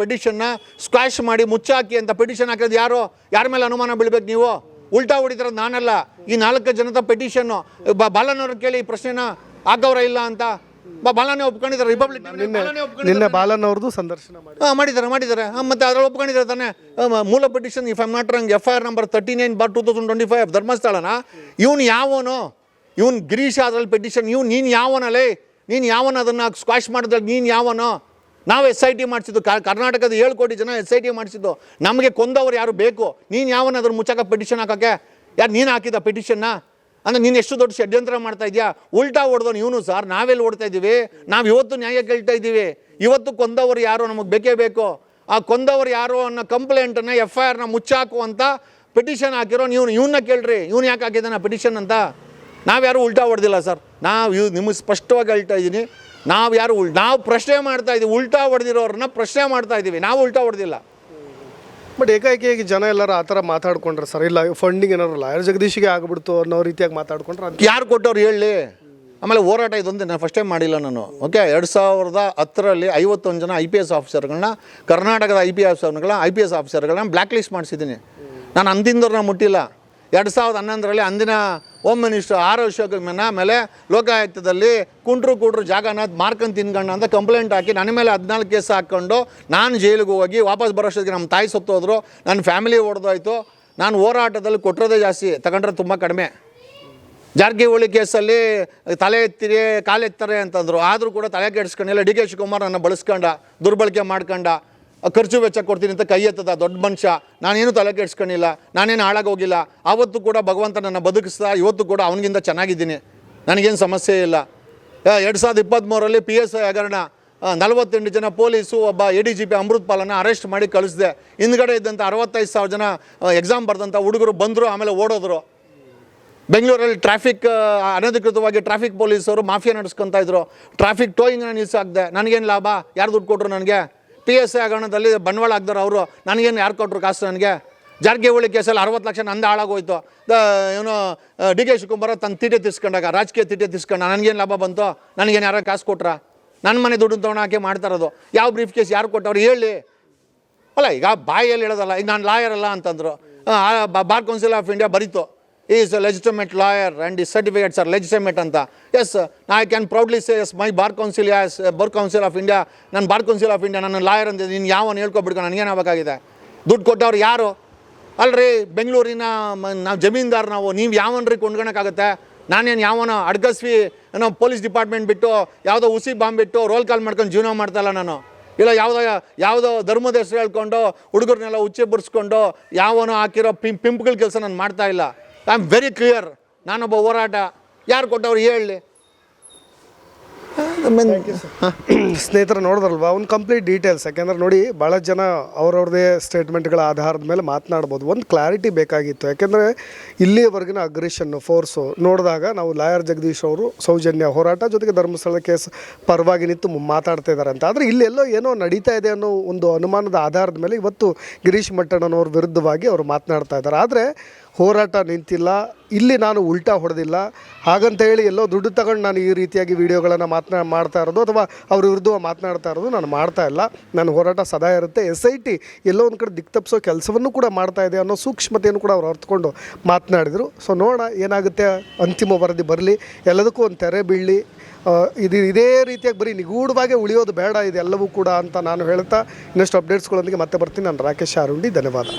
Speaker 2: ಪೆಟಿಷನ್ನ ಸ್ಕ್ವಾಶ್ ಮಾಡಿ ಮುಚ್ಚಾಕಿ ಅಂತ ಪೆಟಿಷನ್ ಹಾಕಿರೋದು ಯಾರು? ಯಾರ ಮೇಲೆ ಅನುಮಾನ ಬೀಳ್ಬೇಕು ನೀವು? ಉಲ್ಟಾ ಹೊಡಿತಿರೋದು ನಾನಲ್ಲ. ಈ ನಾಲ್ಕು ಜನದ ಪೆಟಿಷನ್ನು ಬಾಲನವ್ರು ಕೇಳಿ ಈ ಪ್ರಶ್ನೆನ ಹಾಕವ್ರ ಇಲ್ಲ ಅಂತ? ಬಾಲನೇ ಒಪ್ಕೊಂಡಿದ್ದಾರೆ ರಿಪಬ್ಲಿಕ್
Speaker 1: ನಿನ್ನೆ ಬಾಲನ್ ಅವ್ರದ್ದು ಸಂದರ್ಶನ
Speaker 2: ಹಾಂ ಮಾಡಿದ್ದಾರೆ ಮಾಡಿದ್ದಾರೆ. ಹಾಂ ಮತ್ತು ಅದ್ರಲ್ಲಿ ಒಪ್ಕೊಂಡಿದ್ದಾರೆ ತಾನೆ. ಮೂಲ petition if I'm not wrong F I R number thirty nine bar two thousand twenty five ಧರ್ಮಸ್ಥಳನ? ಇವನು ಯಾವನು? ಇವ್ನು ಗಿರೀಶ್ ಅದ್ರಲ್ಲಿ ಪಿಟಿಷನ್ ಇವ್ನು ನೀನು ಯಾವನಲ್ಲೇ? ನೀನು ಯಾವನ ಅದನ್ನು ಸ್ಕ್ವಾಶ್ ಮಾಡಿದ್ರೆ ನೀನು ಯಾವನು? ನಾವು ಎಸ್ ಐ ಟಿ ಮಾಡಿಸಿದ್ದು ಕರ್ನಾಟಕದ ಏಳು ಕೋಟಿ ಜನ ಎಸ್ ಐ ಟಿ ಮಾಡಿಸಿದ್ದು, ನಮಗೆ ಕೊಂದವರು ಯಾರು ಬೇಕು? ನೀನು ಯಾವನ ಅದ್ರ ಮುಚ್ಚಕ ಪಿಟಿಷನ್ ಹಾಕೋಕ್ಕೆ? ಯಾರು ನೀನು ಹಾಕಿದ ಪಿಟಿಷನ್ನ ಅಂದರೆ ನೀನು ಎಷ್ಟು ದೊಡ್ಡ ಷಡ್ಯಂತ್ರ ಮಾಡ್ತಾ ಇದೆಯಾ? ಉಲ್ಟಾ ಹೊಡೆದವನು ಇವನು ಸರ್ ನಾವೆಲ್ಲಿ ಓಡ್ತಾ ಇದ್ದೀವಿ? ನಾವು ಇವತ್ತು ನ್ಯಾಯ ಕೇಳ್ತಾ ಇದ್ದೀವಿ. ಇವತ್ತು ಕೊಂದವರು ಯಾರು ನಮಗೆ ಬೇಕೇ ಬೇಕು? ಆ ಕೊಂದವರು ಯಾರು ಅನ್ನೋ ಕಂಪ್ಲೇಂಟನ್ನು ಎಫ್ ಐ ಆರ್ನ ಮುಚ್ಚಾಕುವಂತ ಪಿಟಿಷನ್ ಹಾಕಿರೋ ನೀವು ಇವನ್ನ ಕೇಳ್ರಿ. ಇವ್ನು ಯಾಕೆ ಹಾಕಿದ್ದಾನೆ ಪಿಟಿಷನ್ ಅಂತ? ನಾವು ಯಾರು ಉಲ್ಟಾ ಹೊಡೆದಿಲ್ಲ ಸರ್ ನಾವು ಇವ್ ನಿಮಗೆ ಸ್ಪಷ್ಟವಾಗಿ ಹೇಳ್ತಾ ಇದ್ದೀನಿ. ನಾವು ಯಾರು ಉಲ್ ನಾವು ಪ್ರಶ್ನೆ ಮಾಡ್ತಾ ಇದ್ದೀವಿ ಉಲ್ಟಾ ಹೊಡೆದಿರೋರನ್ನ ಪ್ರಶ್ನೆ ಮಾಡ್ತಾ ಇದ್ದೀವಿ. ನಾವು ಉಲ್ಟಾ ಹೊಡೆದಿಲ್ಲ.
Speaker 1: ಬಟ್ ಏಕಾಏಕಿಯಾಗಿ ಜನ ಎಲ್ಲರೂ ಆ ಥರ ಮಾತಾಡ್ಕೊಂಡ್ರೆ ಸರ್ ಇಲ್ಲ ಫಂಡಿಂಗ್ ಏನಾರಲ್ಲ ಯಾರು ಜಗದೀಶಿಗೆ ಆಗ್ಬಿಡ್ತು ಅನ್ನೋ ರೀತಿಯಾಗಿ ಮಾತಾಡ್ಕೊಂಡ್ರೆ
Speaker 2: ಯಾರು ಕೊಟ್ಟವ್ರು ಹೇಳಿ. ಆಮೇಲೆ ಹೋರಾಟ ಇದೊಂದು ನಾನು ಫಸ್ಟ್ ಟೈಮ್ ಮಾಡಿಲ್ಲ ನಾನು. ಓಕೆ ಎರಡು ಸಾವಿರದ ಹತ್ತರಲ್ಲಿ ಐವತ್ತೊಂದು ಜನ ಐ ಪಿ ಎಸ್ ಆಫೀಸರ್ಗಳನ್ನ ಕರ್ನಾಟಕದ ಐ ಪಿ ಎಸ್ ಆಫೀಸರ್ಗಳನ್ನ ಐ ಪಿ ಎಸ್ ಆಫೀಸರ್ಗಳನ್ನ ಬ್ಲ್ಯಾಕ್ ಲಿಸ್ಟ್ ಮಾಡಿಸಿದ್ದೀನಿ. ನಾನು ಅಂದಿಂದವ್ರನ್ನ ಮುಟ್ಟಿಲ್ಲ. ಎರಡು ಸಾವಿರದ ಹನ್ನೊಂದರಲ್ಲಿ ಅಂದಿನ ಹೋಮ್ ಮಿನಿಸ್ಟರ್ ಆರ್ ಅಶೋಕನ ಮೇಲೆ ಲೋಕಾಯುಕ್ತದಲ್ಲಿ ಕುಂಟ್ರು ಕುಂಟ್ರು ಜಾಗನ ಮಾರ್ಕೊಂಡು ತಿನ್ಕೊಂಡು ಅಂತ ಕಂಪ್ಲೇಂಟ್ ಹಾಕಿ ನನ್ನ ಮೇಲೆ ಹದಿನಾಲ್ಕು ಕೇಸ್ ಹಾಕ್ಕೊಂಡು ನಾನು ಜೈಲಿಗೆ ಹೋಗಿ ವಾಪಸ್ ಬರೋಷ್ಟೊತ್ತಿಗೆ ನಮ್ಮ ತಾಯಿ ಸತ್ತೋದ್ರು ನನ್ನ ಫ್ಯಾಮಿಲಿ ಹೊಡೆದೋಯ್ತು ನಾನು ಹೋರಾಟದಲ್ಲಿ ಕೊಟ್ಟಿರೋದೇ ಜಾಸ್ತಿ, ತಗೊಂಡ್ರೆ ತುಂಬ ಕಡಿಮೆ. ಜಾರಕಿಹೊಳಿ ಕೇಸಲ್ಲಿ ತಲೆ ಎತ್ತಿರಿ, ಕಾಲೆತ್ತಾರೆ ಅಂತಂದರು. ಆದರೂ ಕೂಡ ತಲೆ ಕೆಡಿಸ್ಕೊಂಡಿಲ್ಲ. ಡಿ ಕೆ ಶಿವಕುಮಾರ್ ನನ್ನ ಬಳಸ್ಕೊಂಡ, ದುರ್ಬಳಕೆ ಮಾಡ್ಕೊಂಡ. ಖರ್ಚು ವೆಚ್ಚ ಕೊಡ್ತೀನಿ ಅಂತ ಕೈ ಎತ್ತದ ದೊಡ್ಡ ಮನುಷ್ಯ. ನಾನೇನು ತಲೆ ಕೆಡ್ಸ್ಕೊಂಡಿಲ್ಲ, ನಾನೇನು ಹಾಳಾಗೋಗಿಲ್ಲ ಆವತ್ತು ಕೂಡ ಭಗವಂತ ನನ್ನ ಬದುಕಿಸ್ದ ಇವತ್ತು ಕೂಡ ಅವನಿಗಿಂತ ಚೆನ್ನಾಗಿದ್ದೀನಿ. ನನಗೇನು ಸಮಸ್ಯೆ ಇಲ್ಲ. ಎರಡು ಸಾವಿರದ ಇಪ್ಪತ್ತ್ಮೂರರಲ್ಲಿ ಪಿ ಎಸ್ ಐ ಹಗರಣ ನಲವತ್ತೆಂಟು ಜನ ಪೊಲೀಸು, ಒಬ್ಬ ಎ ಡಿ ಜಿ ಪಿ ಅಮೃತ್ಪಾಲನ್ನು ಪಾಲನ ಅರೆಸ್ಟ್ ಮಾಡಿ ಕಳಿಸಿದೆ. ಹಿಂದ್ಗಡೆ ಇದ್ದಂಥ ಅರವತ್ತೈದು ಸಾವಿರ ಜನ ಎಕ್ಸಾಮ್ ಬರೆದಂಥ ಹುಡುಗರು ಬಂದರು, ಆಮೇಲೆ ಓಡೋದ್ರು. ಬೆಂಗಳೂರಲ್ಲಿ ಟ್ರಾಫಿಕ್ ಅನಧಿಕೃತವಾಗಿ ಟ್ರಾಫಿಕ್ ಪೊಲೀಸರು, ಮಾಫಿಯಾ ನಡೆಸ್ಕೊತಾ ಇದ್ರು. ಟ್ರಾಫಿಕ್ ಟೋಯಿಂಗ್ನ ನಿಲ್ಸಾಕ್ದೆ. ನನಗೇನು ಲಾಭ? ಯಾರು ದುಡ್ಡು ಕೊಟ್ಟರು ನನಗೆ? ಪಿ ಎಸ್ ಐ ಹಗರಣದಲ್ಲಿ ಬಂಡವಾಳ ಹಾಕ್ದವ್ರು ಅವರು, ನನಗೇನು ಯಾರು ಕೊಟ್ಟರು ಕಾಸು ನನಗೆ? ಜಾರಕಿಹೊಳಿ ಕೇಸಲ್ಲಿ ಅರವತ್ತು ಲಕ್ಷ ನಂದು ಹಾಳಾಗೋಯ್ತು. ದ, ಏನು ಡಿ ಕೆ ಶಿವಕುಮಾರ್ ತನ್ನ ತೀಟೆ ತಿಸ್ಕೊಂಡಾಗ ರಾಜಕೀಯ ತೀಟೆ ತಿಸ್ಕೊಂಡ ನನಗೇನು ಲಾಭ ಬಂತು? ನನಗೇನು ಯಾರು ಕಾಸು ಕೊಟ್ರ? ನನ್ನ ಮನೆ ದುಡ್ಡು ತೊಗೊಂಡು ಹಾಕಿ ಮಾಡ್ತಾರದು ಯಾವ ಬ್ರೀಫ್ ಕೇಸ್ ಯಾರು ಕೊಟ್ಟವ್ರು? ಹೇಳಿ. ಅಲ್ಲ, ಈಗ ಬಾಯಲ್ಲಿ ಹೇಳೋದಲ್ಲ, ಈಗ ನಾನು ಲಾಯರ್ ಅಲ್ಲ ಅಂತಂದರು. ಬಾರ್ ಕೌನ್ಸಿಲ್ ಆಫ್ ಇಂಡಿಯಾ ಬರೀತು. ಈಸ್ ಲೆಜಿಟಮೇಟ್ ಲಾಯರ್ ಆ್ಯಂಡ್ ಈ ಸರ್ಟಿಫಿಕೇಟ್ಸ್ ಆರ್ ಲೆಜಿಟಮೇಟ್ ಅಂತ. Yes I can proudly say as my bar council has bar council of India ನಾನು ಬಾರ್ ಕೌನ್ಸಿಲ್ ಆಫ್ ಇಂಡಿಯಾ ನನ್ನ ಲಾಯರ್ ಅಂತ ನೀನು ಯಾವನು ಹೇಳ್ಕೊಬಿಡ್ಕೊ ನನಗೇನಾಗಬೇಕಾಗಿದೆ ದುಡ್ಡು ಕೊಟ್ಟವ್ರು ಯಾರು? ಅಲ್ರಿ, ಬೆಂಗಳೂರಿನ ನಾವು ಜಮೀನ್ದಾರ್ ನಾವು, ನೀವು ಯಾವನ್ರಿ ಕೊಂಡ್ಕೊಳಕ್ಕಾಗತ್ತೆ ನಾನೇನು ಯಾವನೋ ಅಡ್ಗಸ್ವಿ ಏನೋ ಪೊಲೀಸ್ ಡಿಪಾರ್ಟ್ಮೆಂಟ್ ಬಿಟ್ಟು, ಯಾವುದೋ ಉಸಿ ಬಾಂಬ್ ಬಿಟ್ಟು ರೋಲ್ ಕಾಲ್ ಮಾಡ್ಕೊಂಡು ಜೀವನ ಮಾಡ್ತಾಯಿಲ್ಲ ನಾನು. ಇಲ್ಲ, ಯಾವುದೋ ಯಾವುದೋ ಧರ್ಮದ ಹೆಸರು ಹೇಳ್ಕೊಂಡು ಹುಡುಗರನ್ನೆಲ್ಲ ಉಚ್ಚೆ ಬರ್ಸ್ಕೊಂಡು, ಯಾವನೋ ಹಾಕಿರೋ ಪಿಂ, ಪಿಂಪ್ಗಳ ಕೆಲಸ ನಾನು ಮಾಡ್ತಾ ಇಲ್ಲ. ಐ ಆಮ್ ವೆರಿ ಕ್ಲಿಯರ್ ನಾನೊಬ್ಬ ಹೋರಾಟ. ಯಾರು ಕೊಟ್ಟವ್ರು ಹೇಳಿ.
Speaker 1: ಸ್ನೇಹಿತರು ನೋಡಿದ್ರಲ್ವಾ? ಒಂದು ಕಂಪ್ಲೀಟ್ ಡೀಟೇಲ್ಸ್ ಯಾಕೆಂದ್ರೆ ನೋಡಿ ಭಾಳ ಜನ ಅವ್ರವ್ರದೇ ಸ್ಟೇಟ್ಮೆಂಟ್ಗಳ ಆಧಾರದ ಮೇಲೆ ಮಾತನಾಡ್ಬೋದು. ಒಂದು ಕ್ಲಾರಿಟಿ ಬೇಕಾಗಿತ್ತು. ಯಾಕೆಂದರೆ ಇಲ್ಲಿಯವರೆಗಿನ ಅಗ್ರೆಷನ್ನು ಫೋರ್ಸು ನೋಡಿದಾಗ ನಾವು ಲಾಯರ್ ಜಗದೀಶ್ ಅವರು ಸೌಜನ್ಯ ಹೋರಾಟ ಜೊತೆಗೆ ಧರ್ಮಸ್ಥಳ ಕೇಸ್ ಪರವಾಗಿ ನಿಂತು ಮಾತಾಡ್ತಾ ಇದ್ದಾರೆ ಅಂತ. ಆದರೆ ಇಲ್ಲೆಲ್ಲೋ ಏನೋ ನಡೀತಾ ಇದೆ ಅನ್ನೋ ಒಂದು ಅನುಮಾನದ ಆಧಾರದ ಮೇಲೆ ಇವತ್ತು ಗಿರೀಶ್ ಮಟ್ಟಣ್ಣನವ್ರ ವಿರುದ್ಧವಾಗಿ ಅವರು ಮಾತನಾಡ್ತಾ ಇದ್ದಾರೆ. ಆದರೆ ಹೋರಾಟ ನಿಂತಿಲ್ಲ, ಇಲ್ಲಿ ನಾನು ಉಲ್ಟಾ ಹೊಡೆದಿಲ್ಲ. ಹಾಗಂತ ಹೇಳಿ ಎಲ್ಲೋ ದುಡ್ಡು ತಗೊಂಡು ನಾನು ಈ ರೀತಿಯಾಗಿ ವಿಡಿಯೋಗಳನ್ನು ಮಾತನಾ, ಮಾಡ್ತಾ ಇರೋದು ಅಥವಾ ಅವ್ರ ವಿರುದ್ಧ ಮಾತನಾಡ್ತಾ ಇರೋದು ನಾನು ಮಾಡ್ತಾ ಇಲ್ಲ. ನನ್ನ ಹೋರಾಟ ಸದಾ ಇರುತ್ತೆ. ಎಸ್ ಐ ಟಿ ಎಲ್ಲೋ ಒಂದು ಕಡೆ ದಿಕ್ ತಪ್ಪಿಸೋ ಕೆಲಸವನ್ನು ಕೂಡ ಮಾಡ್ತಾ ಇದೆ ಅನ್ನೋ ಸೂಕ್ಷ್ಮತೆಯನ್ನು ಕೂಡ ಅವ್ರು ಅರ್ಥಕೊಂಡು ಮಾತನಾಡಿದರು. ಸೊ ನೋಡೋಣ ಏನಾಗುತ್ತೆ. ಅಂತಿಮ ವರದಿ ಬರಲಿ. ಎಲ್ಲದಕ್ಕೂ ಒಂದು ತೆರೆ ಬೀಳಲಿ. ಇದು ಇದೇ ರೀತಿಯಾಗಿ ಬರೀ ನಿಗೂಢವಾಗಿ ಉಳಿಯೋದು ಬೇಡ ಇದೆಲ್ಲವೂ ಕೂಡ ಅಂತ ನಾನು ಹೇಳ್ತಾ ಇನ್ನಷ್ಟು ಅಪ್ಡೇಟ್ಸ್ಗಳೊಂದಿಗೆ ಮತ್ತೆ ಬರ್ತೀನಿ. ನಾನು ರಾಕೇಶ್ ಆರುಂಡಿ ಧನ್ಯವಾದ.